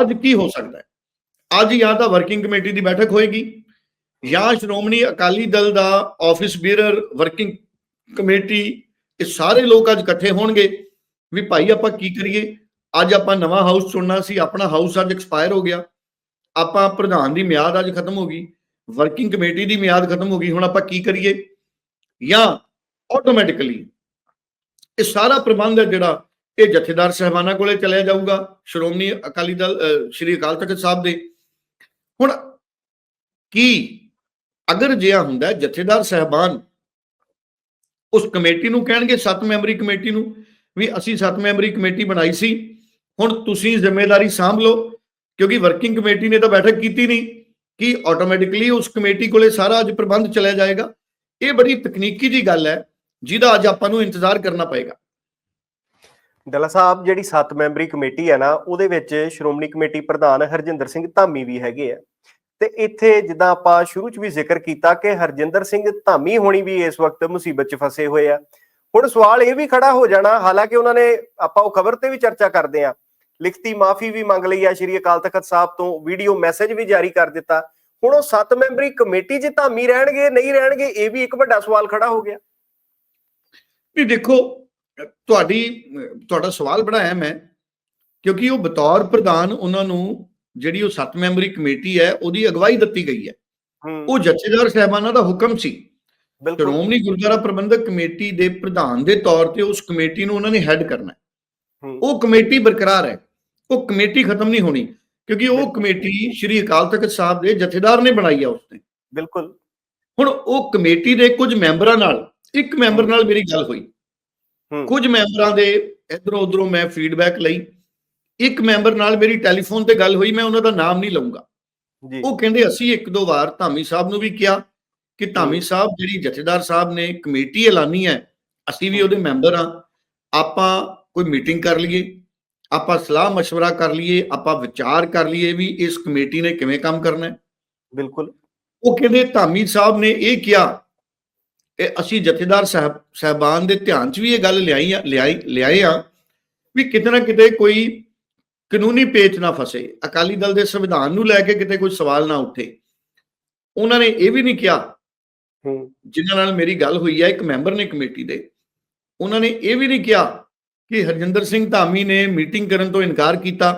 ਅੱਜ ਕੀ ਹੋ ਸਕਦਾ ਹੈ ਅੱਜ ਜਾਂ ਤਾਂ ਵਰਕਿੰਗ ਕਮੇਟੀ ਦੀ ਬੈਠਕ ਹੋਏਗੀ ਜਾਂ ਸ਼੍ਰੋਮਣੀ ਅਕਾਲੀ ਦਲ ਦਾ ਆਫਿਸ ਬੀਅਰਰ ਵਰਕਿੰਗ ਕਮੇਟੀ ਇਹ ਸਾਰੇ ਲੋਕ ਅੱਜ ਇਕੱਠੇ ਹੋਣਗੇ ਵੀ ਭਾਈ ਆਪਾਂ ਕੀ ਕਰੀਏ? ਅੱਜ ਆਪਾਂ ਨਵਾਂ ਹਾਊਸ ਚੁਣਨਾ ਸੀ, ਆਪਣਾ ਹਾਊਸ ਅੱਜ ਐਕਸਪਾਇਰ ਹੋ ਗਿਆ। ਆਪਾਂ ਪ੍ਰਧਾਨ ਦੀ ਮਿਆਦ ਅੱਜ ਖਤਮ ਹੋ ਗਈ ਵਰਕਿੰਗ ਕਮੇਟੀ ਦੀ ਮਿਆਦ ਖਤਮ ਹੋ ਗਈ, ਹੁਣ ਆਪਾਂ ਕੀ ਕਰੀਏ? ਜਾਂ ਆਟੋਮੈਟਿਕਲੀ ਇਹ ਸਾਰਾ ਪ੍ਰਬੰਧ ਹੈ ਜਿਹੜਾ ਇਹ ਜਥੇਦਾਰ ਸਹਿਬਾਨਾਂ ਕੋਲੇ ਚਲਿਆ ਜਾਊਗਾ, ਸ਼੍ਰੋਮਣੀ ਅਕਾਲੀ ਦਲ ਸ਼੍ਰੀ ਅਕਾਲ ਤਖਤ ਸਾਹਿਬ ਦੇ। ਹੁਣ ਕੀ ਅਗਰ ਜਿਹਾ ਹੁੰਦਾ ਜਥੇਦਾਰ ਸਹਿਬਾਨ ਉਸ ਕਮੇਟੀ ਨੂੰ ਕਹਿਣਗੇ, ਸੱਤ ਮੈਂਬਰੀ ਕਮੇਟੀ ਨੂੰ ਵੀ ਅਸੀਂ ਸੱਤ ਮੈਂਬਰੀ ਕਮੇਟੀ ਬਣਾਈ ਸੀ, ਹੁਣ ਤੁਸੀਂ ਜ਼ਿੰਮੇਵਾਰੀ ਸਾਂਭ ਲਓ, ਕਿਉਂਕਿ ਵਰਕਿੰਗ ਕਮੇਟੀ ਨੇ ਤਾਂ ਬੈਠਕ ਕੀਤੀ ਨਹੀਂ, ਕਿ ਆਟੋਮੈਟਿਕਲੀ ਉਸ ਕਮੇਟੀ ਕੋਲੇ ਸਾਰਾ ਅੱਜ ਪ੍ਰਬੰਧ ਚਲਿਆ ਜਾਏਗਾ। ਇਹ ਬੜੀ ਤਕਨੀਕੀ ਜੀ ਗੱਲ ਹੈ, ਜਿਹਦਾ ਅੱਜ ਆਪਾਂ ਨੂੰ ਇੰਤਜ਼ਾਰ ਕਰਨਾ ਪਏਗਾ। ਡੱਲਾ ਸਾਹਿਬ, ਜਿਹੜੀ 7 ਮੈਂਬਰੀ ਕਮੇਟੀ ਹੈ ਨਾ, ਉਹਦੇ ਵਿੱਚ ਸ਼੍ਰੋਮਣੀ ਕਮੇਟੀ ਪ੍ਰਧਾਨ ਹਰਜਿੰਦਰ ਸਿੰਘ ਧਾਮੀ ਵੀ ਹੈਗੇ ਆ। ਤੇ ਇੱਥੇ ਜਿੱਦਾਂ ਆਪਾਂ ਸ਼ੁਰੂ ਚ ਵੀ ਜ਼ਿਕਰ ਕੀਤਾ ਕਿ ਹਰਜਿੰਦਰ ਸਿੰਘ ਧਾਮੀ ਹੋਣੀ ਵੀ ਇਸ ਵਕਤ ਮੁਸੀਬਤ ਚ ਫਸੇ ਹੋਏ ਆ। ਹੁਣ ਸਵਾਲ ਇਹ ਵੀ ਖੜਾ ਹੋ ਜਾਣਾ, ਹਾਲਾਂਕਿ ਉਹਨਾਂ ਨੇ ਆਪਾਂ ਉਹ ਖਬਰ ਤੇ ਵੀ ਚਰਚਾ ਕਰਦੇ ਆ। ਲਿਖਤੀ ਮਾਫੀ ਵੀ ਮੰਗ ਲਈ ਆ ਸ਼੍ਰੀ ਅਕਾਲ ਤਖਤ ਸਾਹਿਬ ਤੋਂ, ਵੀਡੀਓ ਮੈਸੇਜ ਵੀ ਜਾਰੀ ਕਰ ਦਿੱਤਾ। ਹੁਣ ਉਹ 7 ਮੈਂਬਰੀ ਕਮੇਟੀ 'ਚ ਧਾਮੀ ਰਹਿਣਗੇ, ਨਹੀਂ ਰਹਿਣਗੇ, ਇਹ ਵੀ ਇੱਕ ਵੱਡਾ ਸਵਾਲ ਖੜਾ ਹੋ ਗਿਆ। ਵੀ ਦੇਖੋ, ਤੁਹਾਡੀ, ਤੁਹਾਡਾ ਸਵਾਲ ਬੜਾ ਅਹਿਮ ਹੈ ਕਿਉਂਕਿ ਉਹ ਬਤੌਰ ਪ੍ਰਧਾਨ ਉਹਨਾਂ ਨੂੰ ਜਿਹੜੀ ਉਹ ਸੱਤ ਮੈਂਬਰੀ ਕਮੇਟੀ ਹੈ ਉਹਦੀ ਅਗਵਾਈ ਦਿੱਤੀ ਗਈ ਹੈ। ਉਹ ਜਥੇਦਾਰ ਸਾਹਿਬਾਨਾਂ ਦਾ ਹੁਕਮ ਸੀ। ਬਿਲਕੁਲ। ਸ਼੍ਰੋਮਣੀ ਗੁਰਦੁਆਰਾ ਪ੍ਰਬੰਧਕ ਕਮੇਟੀ ਦੇ ਪ੍ਰਧਾਨ ਦੇ ਤੌਰ ਤੇ ਉਸ ਕਮੇਟੀ ਨੂੰ ਉਹਨਾਂ ਨੇ ਹੈੱਡ ਕਰਨਾ ਹੈ। ਉਹ ਕਮੇਟੀ ਬਰਕਰਾਰ ਹੈ। ਉਹ ਕਮੇਟੀ ਖਤਮ ਨਹੀਂ ਹੋਣੀ ਕਿਉਂਕਿ ਉਹ। ਕਮੇਟੀ ਸ਼੍ਰੀ ਅਕਾਲ ਤਖਤ ਸਾਹਿਬ ਦੇ ਜਥੇਦਾਰ ਨੇ ਬਣਾਈ ਹੈ ਉਸਨੇ ਬਿਲਕੁਲ। ਹੁਣ ਉਹ ਕਮੇਟੀ ਦੇ ਕੁਝ ਮੈਂਬਰਾਂ ਨਾਲ ਇੱਕ ਮੈਂਬਰ ਨਾਲ ਮੇਰੀ ਗੱਲ ਹੋਈ। ਕੁਝ ਮੈਂਬਰਾਂ ਦੇ ਇਧਰੋਂ ਉਧਰੋਂ ਮੈਂ ਫੀਡਬੈਕ ਲਈ। ਇੱਕ ਮੈਂਬਰ ਨਾਲ ਮੇਰੀ ਟੈਲੀਫੋਨ ਤੇ ਗੱਲ ਹੋਈ ਮੈਂ ਉਹਨਾਂ ਦਾ ਨਾਮ ਨਹੀਂ ਲਵਾਂਗਾ ਜੀ ਉਹ ਕਹਿੰਦੇ ਅਸੀਂ ਇੱਕ ਦੋ ਵਾਰ ਧਾਮੀ ਸਾਹਿਬ ਨੂੰ ਵੀ ਕਿਹਾ ਕਿ ਧਾਮੀ ਸਾਹਿਬ ਜਿਹੜੀ ਜਥੇਦਾਰ ਸਾਹਿਬ ਨੇ ਕਮੇਟੀ ਐਲਾਨੀ ਹੈ ਅਸੀਂ ਵੀ ਉਹਦੇ ਮੈਂਬਰ ਆ ਆਪਾਂ ਕੋਈ ਮੀਟਿੰਗ ਕਰ ਲਈਏ ਆਪਾਂ ਸਲਾਹ مشورہ ਕਰ ਲਈਏ ਆਪਾਂ ਵਿਚਾਰ ਕਰ ਲਈਏ ਵੀ ਇਸ ਕਮੇਟੀ ਨੇ ਕਿਵੇਂ ਕੰਮ ਕਰਨਾ ਹੈ ਬਿਲਕੁਲ ਉਹ ਕਹਿੰਦੇ ਧਾਮੀ ਸਾਹਿਬ ਨੇ ਇਹ ਕਿਹਾ ਕਿ ਅਸੀਂ ਜਥੇਦਾਰ ਸਾਹਿਬ ਸਹਿਬਾਨ ਦੇ ਧਿਆਨ 'ਚ ਵੀ ਇਹ ਗੱਲ ਲਿਆਈ ਆ ਲਿਆਈ ਲਿਆਏ ਆ ਵੀ ਕਿਤੇ ਨਾ ਕਿਤੇ ਕੋਈ ਕਾਨੂੰਨੀ ਪੇਚ ਨਾ ਫਸੇ। ਅਕਾਲੀ ਦਲ ਦੇ ਸੰਵਿਧਾਨ ਨੂੰ ਲੈ ਕੇ ਕਿਤੇ ਕੋਈ ਸਵਾਲ ਨਾ ਉੱਠੇ। ਉਹਨਾਂ ਨੇ ਇਹ ਵੀ ਨਹੀਂ ਕਿਹਾ ਜਿਨ੍ਹਾਂ ਨਾਲ ਮੇਰੀ ਗੱਲ ਹੋਈ ਹੈ ਇੱਕ ਮੈਂਬਰ ਨੇ ਕਮੇਟੀ ਦੇ। ਉਹਨਾਂ ਨੇ ਇਹ ਵੀ ਨਹੀਂ ਕਿਹਾ ਕਿ ਹਰਜਿੰਦਰ ਸਿੰਘ ਧਾਮੀ ਨੇ ਮੀਟਿੰਗ ਕਰਨ ਤੋਂ ਇਨਕਾਰ ਕੀਤਾ।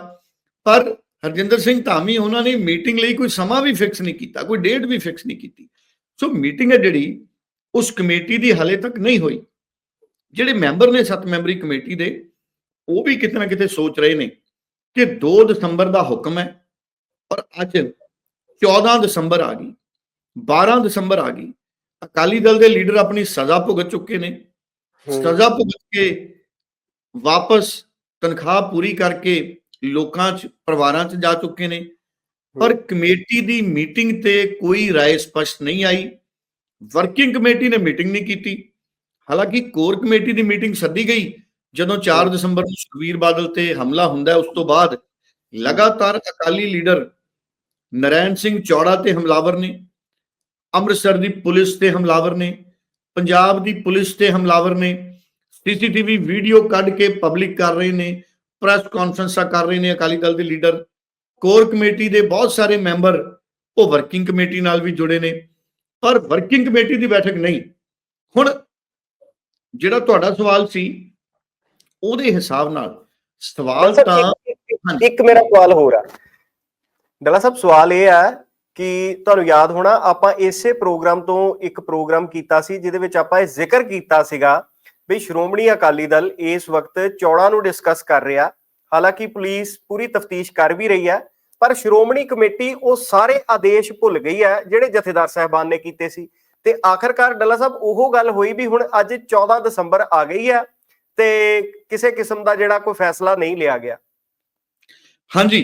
ਪਰ ਹਰਜਿੰਦਰ ਸਿੰਘ ਧਾਮੀ ਉਹਨਾਂ ਨੇ ਮੀਟਿੰਗ ਲਈ ਕੋਈ ਸਮਾਂ ਵੀ ਫਿਕਸ ਨਹੀਂ ਕੀਤਾ ਕੋਈ ਡੇਟ ਵੀ ਫਿਕਸ ਨਹੀਂ ਕੀਤੀ। ਸੋ ਮੀਟਿੰਗ ਹੈ ਜਿਹੜੀ ਉਸ ਕਮੇਟੀ ਦੀ ਹਲੇ ਤੱਕ ਨਹੀਂ ਹੋਈ। ਜਿਹੜੇ ਮੈਂਬਰ ਨੇ ਸੱਤ ਮੈਂਬਰੀ ਕਮੇਟੀ ਦੇ ਉਹ ਵੀ ਕਿਤੇ ਨਾ ਕਿਤੇ ਸੋਚ ਰਹੇ ਨੇ। ਕਿ 2 ਦਸੰਬਰ ਦਾ ਹੁਕਮ ਹੈ ਔਰ ਅੱਜ 14 ਦਸੰਬਰ ਆ ਗਈ 12 ਦਸੰਬਰ ਆ ਗਈ ਅਕਾਲੀ ਦਲ ਦੇ ਲੀਡਰ ਆਪਣੀ ਸਜ਼ਾ ਭੁਗਤ ਚੁੱਕੇ ਨੇ। ਸਜ਼ਾ ਭੁਗਤ ਕੇ ਵਾਪਸ ਤਨਖਾਹ ਪੂਰੀ ਕਰਕੇ ਲੋਕਾਂ 'ਚ ਪਰਿਵਾਰਾਂ 'ਚ ਜਾ ਚੁੱਕੇ ਨੇ। ਪਰ ਕਮੇਟੀ ਦੀ ਮੀਟਿੰਗ ਤੇ ਕੋਈ ਰਾਏ ਸਪਸ਼ਟ ਨਹੀਂ ਆਈ। ਵਰਕਿੰਗ ਕਮੇਟੀ ਨੇ ਮੀਟਿੰਗ ਨਹੀਂ ਕੀਤੀ। ਹਾਲਾਂਕਿ ਕੋਰ ਕਮੇਟੀ ਦੀ ਮੀਟਿੰਗ ਸੱਦੀ ਗਈ। ਜਦੋਂ 4 ਦਸੰਬਰ ਨੂੰ ਸੁਖਵੀਰ ਬਾਦਲ ਤੇ ਹਮਲਾ ਹੁੰਦਾ ਉਸ ਤੋਂ ਬਾਅਦ ਲਗਾਤਾਰ ਅਕਾਲੀ ਲੀਡਰ ਨਰੈਣ ਸਿੰਘ ਚੌੜਾ ਤੇ ਹਮਲਾਵਰ ਨੇ ਅੰਮ੍ਰਿਤਸਰ ਦੀ ਪੁਲਿਸ ਤੇ ਹਮਲਾਵਰ ਨੇ ਪੰਜਾਬ ਦੀ ਪੁਲਿਸ ਤੇ ਹਮਲਾਵਰ ਨੇ ਸੀਸੀਟੀਵੀ ਵੀਡੀਓ ਕੱਢ ਕੇ ਪਬਲਿਕ ਕਰ ਰਹੇ ਨੇ ਪ੍ਰੈਸ ਕਾਨਫਰੰਸਾਂ ਕਰ ਰਹੇ ਨੇ ਅਕਾਲੀ ਦਲ ਦੇ ਲੀਡਰ। ਕੋਰ ਕਮੇਟੀ ਦੇ ਬਹੁਤ ਸਾਰੇ ਮੈਂਬਰ ਉਹ ਵਰਕਿੰਗ ਕਮੇਟੀ ਨਾਲ ਵੀ ਜੁੜੇ ਨੇ ਪਰ ਵਰਕਿੰਗ ਕਮੇਟੀ ਦੀ ਬੈਠਕ ਨਹੀਂ। ਹੁਣ ਜਿਹੜਾ ਤੁਹਾਡਾ ਸਵਾਲ ਸੀ ਉਹਦੇ ਹਿਸਾਬ ਨਾਲ ਸਵਾਲ ਤਾਂ ਇੱਕ- ਮੇਰਾ ਸਵਾਲ ਹੋਰ ਆ। ਡੱਲਾ ਸਾਹਿਬ ਸਵਾਲ ਇਹ ਹੈ ਕਿ ਤੁਹਾਨੂੰ ਯਾਦ ਹੋਣਾ ਆਪਾਂ ਇਸੇ ਪ੍ਰੋਗਰਾਮ ਤੋਂ ਇੱਕ ਪ੍ਰੋਗਰਾਮ ਕੀਤਾ ਸੀ ਜਿਹਦੇ ਵਿੱਚ ਆਪਾਂ ਇਹ ਜ਼ਿਕਰ ਕੀਤਾ ਸੀਗਾ ਵੀ ਸ਼੍ਰੋਮਣੀ ਅਕਾਲੀ ਦਲ ਇਸ ਵਕਤ ਚੌੜਾ ਨੂੰ ਡਿਸਕਸ ਕਰ ਰਿਹਾ। ਹਾਲਾਂਕਿ ਪੁਲਿਸ ਪੂਰੀ ਤਫਤੀਸ਼ ਕਰ ਵੀ ਰਹੀ ਹੈ ਪਰ ਸ਼੍ਰੋਮਣੀ ਕਮੇਟੀ ਉਹ ਸਾਰੇ ਆਦੇਸ਼ ਭੁੱਲ ਗਈ ਹੈ ਜਿਹੜੇ ਜਥੇਦਾਰ ਸਾਹਿਬਾਨ ਨੇ ਕੀਤੇ ਸੀ। ਤੇ ਆਖਰਕਾਰ ਡੱਲਾ ਸਾਹਿਬ ਉਹ ਗੱਲ ਹੋਈ ਵੀ ਹੁਣ ਅੱਜ 14 ਦਸੰਬਰ ਆ ਗਈ ਹੈ ਤੇ ਕਿਸੇ ਕਿਸਮ ਦਾ ਜਿਹੜਾ ਕੋਈ ਫੈਸਲਾ ਨਹੀਂ ਲਿਆ ਗਿਆ। ਹਾਂਜੀ,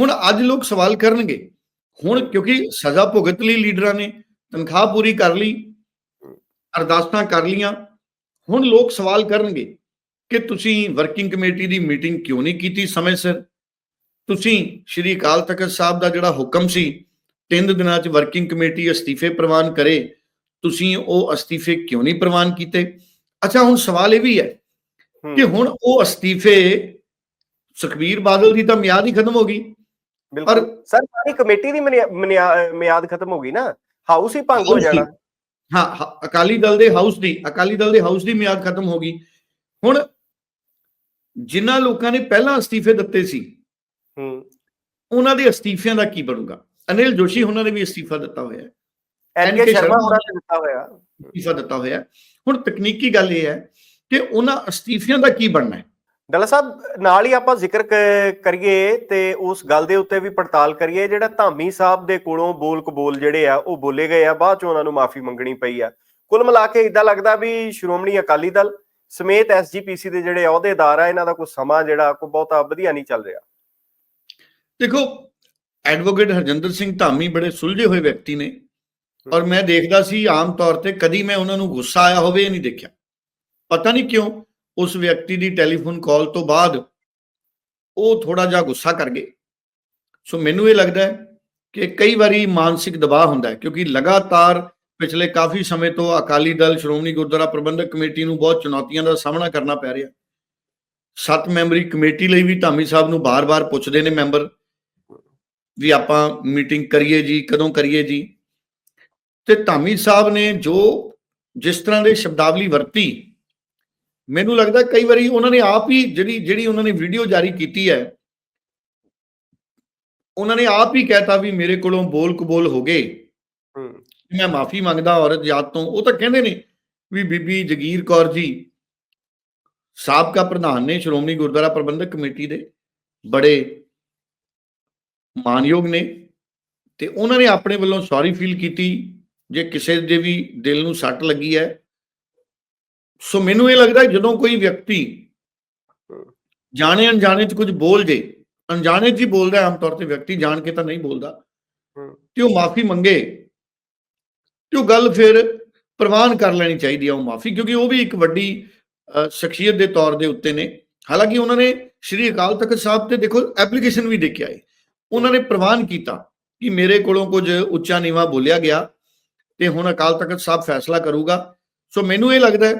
ਹੁਣ ਅੱਜ ਲੋਕ ਸਵਾਲ ਕਰਨਗੇ। ਹੁਣ ਕਿਉਂਕਿ ਸਜ਼ਾ ਭੁਗਤ ਲਈ ਲੀਡਰਾਂ ਨੇ, ਤਨਖਾਹ ਪੂਰੀ ਕਰ ਲਈ, ਅਰਦਾਸਾਂ ਕਰ ਲੀਆਂ ਹੁਣ ਲੋਕ ਸਵਾਲ ਕਰਨਗੇ ਕਿ ਤੁਸੀਂ ਵਰਕਿੰਗ ਕਮੇਟੀ ਦੀ ਮੀਟਿੰਗ ਕਿਉਂ ਨਹੀਂ ਕੀਤੀ ਸਮੇਂ ਸਿਰ? ਤੁਸੀਂ ਸ਼੍ਰੀ ਅਕਾਲ ਤਖਤ ਸਾਹਿਬ ਦਾ ਜਿਹੜਾ ਹੁਕਮ ਸੀ, ਤਿੰਨ ਦਿਨਾਂ 'ਚ ਵਰਕਿੰਗ ਕਮੇਟੀ ਅਸਤੀਫੇ ਪ੍ਰਵਾਨ ਕਰੇ, ਤੁਸੀਂ ਉਹ ਅਸਤੀਫੇ ਕਿਉਂ ਨਹੀਂ ਪ੍ਰਵਾਨ ਕੀਤੇ? ਅੱਛਾ, ਹੁਣ ਸਵਾਲ ਇਹ ਵੀ ਹੈ ਕਿ ਹੁਣ ਉਹ ਅਸਤੀਫੇ ਸੁਖਬੀਰ ਬਾਦਲ ਦੀ ਤਾਂ ਮਿਆਦ ਹੀ ਖਤਮ ਹੋ ਗਈ। ਬਿਲਕੁਲ। ਸਰ ਸਾਰੀ ਕਮੇਟੀ ਦੀ ਮਿਆਦ ਖਤਮ ਹੋ ਗਈ ਨਾ? ਹਾਊਸ ਹੀ ਭੰਗ ਹੋ। ਜਾਣਾ। ਹਾਂ ਅਕਾਲੀ ਦਲ ਦੇ ਹਾਊਸ ਦੀ ਅਕਾਲੀ ਦਲ ਦੇ ਹਾਊਸ ਦੀ ਮਿਆਦ ਖਤਮ ਹੋ ਗਈ। ਹੁਣ ਜਿਨ੍ਹਾਂ ਲੋਕਾਂ ਨੇ ਪਹਿਲਾਂ ਅਸਤੀਫੇ ਦਿੱਤੇ ਸੀ ਹੂੰ। ਉਹਨਾਂ ਦੇ ਅਸਤੀਫਿਆਂ ਦਾ ਕੀ ਬਣੂਗਾ? ਅਨਿਲ ਜੋਸ਼ੀ ਉਹਨਾਂ ਨੇ ਵੀ ਅਸਤੀਫਾ ਦਿੱਤਾ ਹੋਇਆ। ਹੈ ਐਨ ਕੇ ਸ਼ਰਮਾ ਹੋਰਾਂ ਨੇ ਦਿੱਤਾ ਹੋਇਆ। ਅਸਤੀਫਾ ਦਿੱਤਾ ਹੋਇਆ। ਹੁਣ ਤਕਨੀਕੀ ਗੱਲ ਇਹ ਹੈ ਕਿ ਉਹਨਾਂ ਅਸਤੀਫਿਆਂ ਦਾ ਕੀ ਬਣਨਾ ਹੈ? ਡੱਲਾ ਸਾਹਿਬ ਨਾਲ ਹੀ ਆਪਾਂ ਜ਼ਿਕਰ ਕਰੀਏ ਤੇ ਉਸ ਗੱਲ ਦੇ ਉੱਤੇ ਵੀ ਪੜਤਾਲ ਕਰੀਏ ਜਿਹੜਾ ਧਾਮੀ ਸਾਹਿਬ ਦੇ ਕੋਲੋਂ ਬੋਲ ਕਬੋਲ ਜਿਹੜੇ ਆ ਉਹ ਬੋਲੇ ਗਏ ਆ ਬਾਅਦ ਚ ਉਹਨਾਂ ਨੂੰ ਮਾਫੀ ਮੰਗਣੀ ਪਈ ਆ। ਕੁੱਲ ਮਿਲਾ ਕੇ ਇਦਾਂ ਲੱਗਦਾ ਵੀ ਸ਼੍ਰੋਮਣੀ ਅਕਾਲੀ ਦਲ ਸਮੇਤ ਐਸਜੀਪੀਸੀ ਦੇ ਜਿਹੜੇ ਅਹੁਦੇਦਾਰ ਆ ਇਹਨਾਂ ਦਾ ਕੋਈ ਸਮਾਂ ਜਿਹੜਾ ਕੋਈ ਬਹੁਤਾ ਵਧੀਆ ਨਹੀਂ ਚੱਲ ਰਿਹਾ। ਦੇਖੋ ਐਡਵੋਕੇਟ ਹਰਜਿੰਦਰ ਸਿੰਘ ਧਾਮੀ ਬੜੇ ਸੁਲਝੇ ਹੋਏ ਵਿਅਕਤੀ ਨੇ ਔਰ ਮੈਂ ਦੇਖਦਾ ਸੀ ਆਮ ਤੌਰ ਤੇ ਕਦੀ ਮੈਂ ਉਹਨਾਂ ਨੂੰ ਗੁੱਸਾ ਆਇਆ ਹੋਵੇ ਇਹ ਨਹੀਂ ਦੇਖਿਆ। ਪਤਾ ਨਹੀਂ ਕਿਉਂ ਉਸ ਵਿਅਕਤੀ ਦੀ ਟੈਲੀਫੋਨ ਕਾਲ ਤੋਂ ਬਾਅਦ ਉਹ ਥੋੜਾ ਜਿਹਾ ਗੁੱਸਾ ਕਰ ਗਏ। ਸੋ ਮੈਨੂੰ ਇਹ ਲੱਗਦਾ ਹੈ ਕਿ ਕਈ ਵਾਰੀ ਮਾਨਸਿਕ ਦਬਾਅ ਹੁੰਦਾ ਹੈ ਕਿਉਂਕਿ ਲਗਾਤਾਰ ਪਿਛਲੇ ਕਾਫੀ ਸਮੇਂ ਤੋਂ ਅਕਾਲੀ ਦਲ, ਸ਼੍ਰੋਮਣੀ ਗੁਰਦੁਆਰਾ ਪ੍ਰਬੰਧਕ ਕਮੇਟੀ ਨੂੰ ਬਹੁਤ ਚੁਣੌਤੀਆਂ ਦਾ ਸਾਹਮਣਾ ਕਰਨਾ ਪੈ ਰਿਹਾ। ਸੱਤ ਮੈਂਬਰੀ ਕਮੇਟੀ ਲਈ ਵੀ ਧਾਮੀ ਸਾਹਿਬ ਨੂੰ ਬਾਰ-ਬਾਰ ਪੁੱਛਦੇ ਨੇ ਮੈਂਬਰ ਵੀ ਆਪਾਂ ਮੀਟਿੰਗ ਕਰੀਏ ਜੀ, ਕਦੋਂ ਕਰੀਏ ਜੀ। ਤੇ ਧਾਮੀ ਸਾਹਿਬ ਨੇ ਜੋ ਜਿਸ ਤਰ੍ਹਾਂ ਦੇ ਸ਼ਬਦਾਵਲੀ ਵਰਤੀ ਮੈਨੂੰ ਲੱਗਦਾ ਕਈ ਵਾਰੀ ਉਹਨਾਂ ਨੇ ਆਪ ਹੀ ਜਿਹੜੀ ਜਿਹੜੀ ਉਹਨਾਂ ਨੇ ਵੀਡੀਓ ਜਾਰੀ ਕੀਤੀ ਹੈ ਉਹਨਾਂ ਨੇ ਆਪ ਹੀ ਕਹਿਤਾ ਵੀ ਮੇਰੇ ਕੋਲੋਂ ਬੋਲ ਕਬੋਲ ਹੋ ਗਏ। ਹੂੰ। ਮੈਂ ਮਾਫੀ ਮੰਗਦਾ ਔਰਤ ਜਾਤ ਤੋਂ ਉਹ ਤਾਂ ਕਹਿੰਦੇ ਨੇ ਵੀ ਬੀਬੀ ਜਗੀਰ ਕੌਰ ਜੀ ਸਾਬਕਾ ਪ੍ਰਧਾਨ ਨੇ ਸ਼੍ਰੋਮਣੀ ਗੁਰਦੁਆਰਾ ਪ੍ਰਬੰਧਕ ਕਮੇਟੀ ਦੇ ਬੜੇ ਮਾਨਯੋਗ ਨੇ ਤੇ ਉਹਨਾਂ ਨੇ ਆਪਣੇ ਵੱਲੋਂ ਸੌਰੀ ਫੀਲ ਕੀਤੀ ਜੇ ਕਿਸੇ ਦੇ ਵੀ ਦਿਲ ਨੂੰ ਸੱਟ ਲੱਗੀ ਹੈ ਸੋ ਮੈਨੂੰ ਇਹ ਲੱਗਦਾ ਜਦੋਂ ਕੋਈ ਵਿਅਕਤੀ ਜਾਣੇ ਅਣਜਾਣੇ ਚ ਕੁਝ ਬੋਲ ਜੇ ਅਣਜਾਣੇ ਚ ਹੀ ਬੋਲਦਾ ਆਮ ਤੌਰ ਤੇ ਵਿਅਕਤੀ ਜਾਣ ਕੇ ਤਾਂ ਨਹੀਂ ਬੋਲਦਾ। ਤੇ ਉਹ ਮਾਫੀ ਮੰਗੇ ਤੇ ਉਹ ਗੱਲ ਫਿਰ ਪ੍ਰਵਾਨ ਕਰ ਲੈਣੀ ਚਾਹੀਦੀ ਹੈ ਉਹ ਮਾਫੀ ਕਿਉਂਕਿ ਉਹ ਵੀ ਇੱਕ ਵੱਡੀ ਸ਼ਖਸੀਅਤ ਦੇ ਤੌਰ ਦੇ ਉੱਤੇ ਨੇ। ਹਾਲਾਂਕਿ ਉਹਨਾਂ ਨੇ ਸ਼੍ਰੀ ਅਕਾਲ ਤਖਤ ਸਾਹਿਬ ਤੇ ਦੇਖੋ ਐਪਲੀਕੇਸ਼ਨ ਵੀ ਦੇਖਿਆ ਹੈ ਉਹਨਾਂ ਨੇ ਪ੍ਰਵਾਨ ਕੀਤਾ ਕਿ ਮੇਰੇ ਕੋਲੋਂ ਕੁਝ ਉੱਚਾ ਨੀਵਾ ਬੋਲਿਆ ਗਿਆ ਤੇ ਹੁਣ ਅਕਾਲ ਤਖਤ ਸਾਹਿਬ ਫੈਸਲਾ ਕਰੂਗਾ। ਸੋ ਮੈਨੂੰ ਇਹ ਲੱਗਦਾ ਹੈ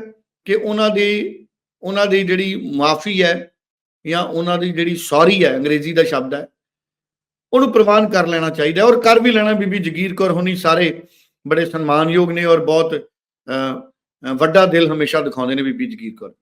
ਕਿ ਉਹਨਾਂ ਦੀ ਉਹਨਾਂ ਦੀ ਜਿਹੜੀ ਮਾਫੀ ਹੈ ਜਾਂ ਉਹਨਾਂ ਦੀ ਜਿਹੜੀ ਸੌਰੀ ਹੈ ਅੰਗਰੇਜ਼ੀ ਦਾ ਸ਼ਬਦ ਹੈ ਉਹਨੂੰ ਪ੍ਰਵਾਨ ਕਰ ਲੈਣਾ ਚਾਹੀਦਾ ਔਰ ਕਰ ਵੀ ਲੈਣਾ। ਬੀਬੀ ਜਗੀਰ ਕੌਰ ਹੋਣੀ ਸਾਰੇ ਬੜੇ ਸਨਮਾਨਯੋਗ ਨੇ ਔਰ ਬਹੁਤ ਅ, ਵੱਡਾ ਦਿਲ ਹਮੇਸ਼ਾ ਦਿਖਾਉਂਦੇ ਨੇ ਬੀਬੀ ਜਗੀਰ ਕੌਰ।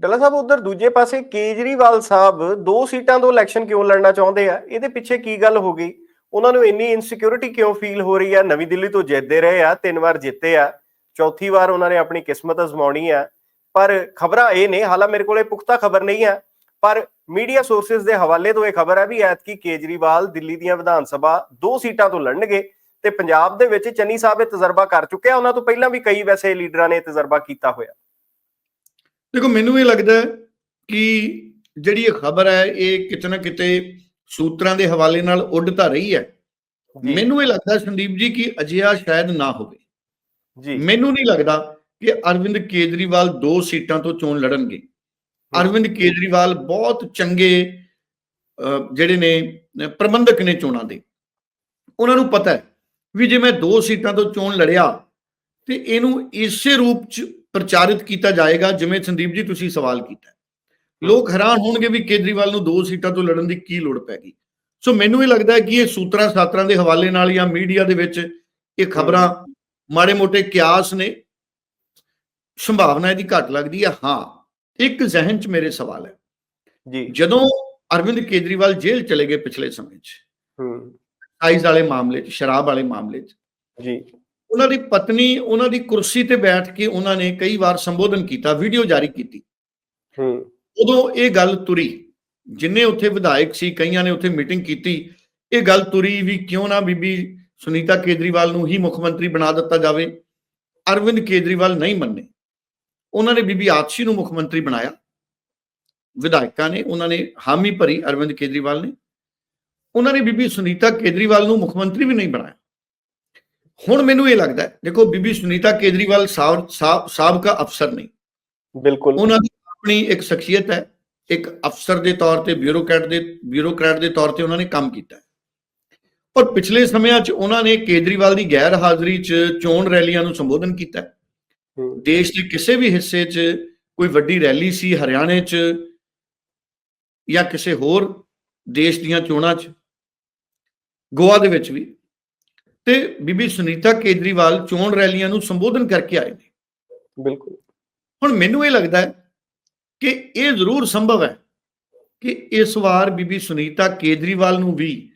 ਡੱਲਾ ਸਾਹਿਬ ਉਧਰ ਦੂਜੇ ਪਾਸੇ ਕੇਜਰੀਵਾਲ ਸਾਹਿਬ ਦੋ ਸੀਟਾਂ ਤੋਂ ਇਲੈਕਸ਼ਨ ਕਿਉਂ ਲੜਨਾ ਚਾਹੁੰਦੇ ਆ? ਇਹਦੇ ਪਿੱਛੇ ਕੀ ਗੱਲ ਹੋ ਗਈ? ਉਹਨਾਂ ਨੂੰ ਇੰਨੀ ਇਨਸਿਕਿਉਰਿਟੀ ਕਿਉਂ ਫੀਲ ਹੋ ਰਹੀ ਆ? ਨਵੀਂ ਦਿੱਲੀ ਤੋਂ ਜਿੱਤਦੇ ਰਹੇ ਆ ਤਿੰਨ ਵਾਰ ਜਿੱਤੇ ਆ। ਚੌਥੀ ਵਾਰ ਉਹਨਾਂ ਨੇ ਆਪਣੀ ਕਿਸਮਤ ਅਜ਼ਮਾਉਣੀ ਆ। ਪਰ ਖਬਰਾਂ ਇਹ ਨੇ ਹਾਲਾ ਮੇਰੇ ਕੋਲੇ ਪੁਖਤਾ ਖਬਰ ਨਹੀਂ ਆ ਪਰ ਮੀਡੀਆ ਸੋਰਸਸ ਦੇ ਹਵਾਲੇ ਤੋਂ ਇਹ ਖਬਰ ਹੈ ਵੀ ਐਤਕੀ ਕੇਜਰੀਵਾਲ ਦਿੱਲੀ ਦੀਆਂ ਵਿਧਾਨ ਸਭਾ ਦੋ ਸੀਟਾਂ ਤੋਂ ਲੜਨਗੇ ਤੇ ਪੰਜਾਬ ਦੇ ਵਿੱਚ ਚੰਨੀ ਸਾਹਿਬ ਇਹ ਤਜਰਬਾ ਕਰ ਚੁੱਕਿਆ। ਉਹਨਾਂ ਤੋਂ ਪਹਿਲਾਂ ਵੀ ਕਈ ਵੈਸੇ ਲੀਡਰਾਂ ਨੇ ਤਜਰਬਾ ਕੀਤਾ ਹੋਇਆ। ਦੇਖੋ ਮੈਨੂੰ ਇਹ ਲੱਗਦਾ ਹੈ ਕਿ ਜਿਹੜੀ ਇਹ ਖਬਰ ਹੈ ਇਹ ਕਿਤੇ ਨਾ ਕਿਤੇ ਸੂਤਰਾਂ ਦੇ ਹਵਾਲੇ ਨਾਲ ਉੱਡ ਤਾਂ ਰਹੀ ਹੈ। ਮੈਨੂੰ ਇਹ ਲੱਗਦਾ ਸੰਦੀਪ ਜੀ ਕਿ ਅਜਿਹਾ ਸ਼ਾਇਦ ਨਾ ਹੋਵੇ। ਜੀ। ਮੈਨੂੰ ਨਹੀਂ ਲੱਗਦਾ ਕਿ ਅਰਵਿੰਦ ਕੇਜਰੀਵਾਲ ਦੋ ਸੀਟਾਂ ਤੋਂ ਚੋਣ ਲੜਨਗੇ। ਅਰਵਿੰਦ ਕੇਜਰੀਵਾਲ ਬਹੁਤ ਚੰਗੇ ਜਿਹੜੇ ਨੇ ਪ੍ਰਬੰਧਕ ਨੇ ਚੋਣਾਂ ਦੇ। ਉਹਨਾਂ ਨੂੰ ਪਤਾ ਹੈ ਵੀ ਜੇ ਮੈਂ ਦੋ ਸੀਟਾਂ ਤੋਂ ਚੋਣ ਲੜਿਆ ਤੇ ਇਹਨੂੰ ਇਸੇ ਰੂਪ ਚ ਪ੍ਰਚਾਰਿਤ ਕੀਤਾ ਜਾਏਗਾ ਜਿਵੇਂ ਸੰਦੀਪ ਜੀ ਤੁਸੀਂ ਸਵਾਲ ਕੀਤਾ। ਲੋਕ ਹੈਰਾਨ ਹੋਣਗੇ ਵੀ ਕੇਜਰੀਵਾਲ ਨੂੰ ਦੋ ਸੀਟਾਂ ਤੋਂ ਲੜਨ ਦੀ ਕੀ ਲੋੜ ਪੈ ਗਈ। ਸੋ ਮੈਨੂੰ ਇਹ ਲੱਗਦਾ ਹੈ ਕਿ ਇਹ ਸੂਤਰਾਂ ਸਾਤਰਾਂ ਦੇ ਹਵਾਲੇ ਨਾਲ ਜਾਂ ਮੀਡੀਆ ਦੇ ਵਿੱਚ ਇਹ ਖਬਰਾਂ ਮਾੜੇ ਮੋਟੇ ਕਿਆਸ ਨੇ ਸੰਭਾਵਨਾ ਇਹਦੀ ਘੱਟ ਲੱਗਦੀ ਹੈ ਹਾਂ ਇੱਕ ਜ਼ਿਹਨ 'ਚ ਮੇਰੇ ਸਵਾਲ ਹੈ। ਜੀ। ਜਦੋਂ ਅਰਵਿੰਦ ਕੇਜਰੀਵਾਲ ਜੇਲ੍ਹ ਚਲੇ ਗਏ ਪਿਛਲੇ ਸਮੇਂ 'ਚ ਹੂੰ। ਆਈਜ਼ ਵਾਲੇ ਮਾਮਲੇ 'ਚ ਸ਼ਰਾਬ ਵਾਲੇ ਮਾਮਲੇ 'ਚ ਜੀ। ਉਹਨਾਂ ਦੀ ਪਤਨੀ ਉਹਨਾਂ ਦੀ ਕੁਰਸੀ ਤੇ ਬੈਠ ਕੇ ਉਹਨਾਂ ਨੇ ਕਈ ਵਾਰ ਸੰਬੋਧਨ ਕੀਤਾ ਵੀਡੀਓ ਜਾਰੀ ਕੀਤੀ। ਹੂੰ। ਉਦੋਂ ਇਹ ਗੱਲ ਤੁਰੀ। ਜਿੰਨੇ ਉੱਥੇ ਵਿਧਾਇਕ ਸੀ ਕਈਆਂ ਨੇ ਉੱਥੇ ਮੀਟਿੰਗ ਕੀਤੀ। ਇਹ ਗੱਲ ਤੁਰੀ ਵੀ ਕਿਉਂ ਨਾ ਬੀਬੀ ਸੁਨੀਤਾ ਕੇਜਰੀਵਾਲ ਨੂੰ ਹੀ ਮੁੱਖ ਮੰਤਰੀ ਬਣਾ ਦਿੱਤਾ ਜਾਵੇ। ਅਰਵਿੰਦ ਕੇਜਰੀਵਾਲ ਨਹੀਂ ਮੰਨੇ। ਉਹਨਾਂ ਨੇ ਬੀਬੀ ਆਤਸ਼ੀ ਨੂੰ ਮੁੱਖ ਮੰਤਰੀ ਬਣਾਇਆ। ਵਿਧਾਇਕਾਂ ਨੇ ਉਹਨਾਂ ਨੇ ਹਾਮੀ ਭਰੀ ਅਰਵਿੰਦ ਕੇਜਰੀਵਾਲ ਨੇ। ਉਹਨਾਂ ਨੇ ਬੀਬੀ ਸੁਨੀਤਾ ਕੇਜਰੀਵਾਲ ਨੂੰ ਮੁੱਖ ਮੰਤਰੀ ਵੀ ਨਹੀਂ ਬਣਾਇਆ। ਹੁਣ ਮੈਨੂੰ ਇਹ ਲੱਗਦਾ ਹੈ ਦੇਖੋ ਬੀਬੀ ਸੁਨੀਤਾ ਕੇਜਰੀਵਾਲ ਸਾਬ- ਸਾਬ- ਸਾਬਕਾ ਅਫਸਰ ਨਹੀਂ। ਬਿਲਕੁਲ। ਉਹਨਾਂ ਦੀ ਆਪਣੀ ਇੱਕ ਸ਼ਖਸੀਅਤ ਹੈ। ਇੱਕ ਅਫਸਰ ਦੇ ਤੌਰ ਤੇ ਬਿਊਰੋਕਰੈਟ ਦੇ ਬਿਊਰੋਕਰੈਟ ਦੇ ਤੌਰ ਤੇ ਉਹਨਾਂ ਨੇ ਕੰਮ ਕੀਤਾ ਪਰ ਪਿਛਲੇ ਸਮਿਆਂ 'ਚ ਉਹਨਾਂ ਨੇ ਕੇਜਰੀਵਾਲ ਦੀ ਗੈਰ ਹਾਜ਼ਰੀ 'ਚ ਚੋਣ ਰੈਲੀਆਂ ਨੂੰ ਸੰਬੋਧਨ ਕੀਤਾ। ਦੇਸ਼ ਦੇ ਕਿਸੇ ਵੀ ਹਿੱਸੇ 'ਚ ਕੋਈ ਵੱਡੀ ਰੈਲੀ ਸੀ ਹਰਿਆਣੇ 'ਚ ਜਾਂ ਕਿਸੇ ਹੋਰ ਦੇਸ਼ ਦੀਆਂ ਚੋਣਾਂ 'ਚ ਗੋਆ ਦੇ ਵਿੱਚ ਵੀ। ਤੇ ਬੀਬੀ ਸੁਨੀਤਾ ਕੇਜਰੀਵਾਲ ਚੋਣ ਰੈਲੀਆਂ ਨੂੰ ਸੰਬੋਧਨ ਕਰਕੇ ਆਏ ਨੇ। ਬਿਲਕੁਲ। ਹੁਣ ਮੈਨੂੰ ਇਹ ਲੱਗਦਾ ਹੈ ਕਿ ਇਹ ਜ਼ਰੂਰ ਸੰਭਵ ਹੈ ਕਿ ਇਸ ਵਾਰ ਬੀਬੀ ਸੁਨੀਤਾ ਕੇਜਰੀਵਾਲ ਨੂੰ ਵੀ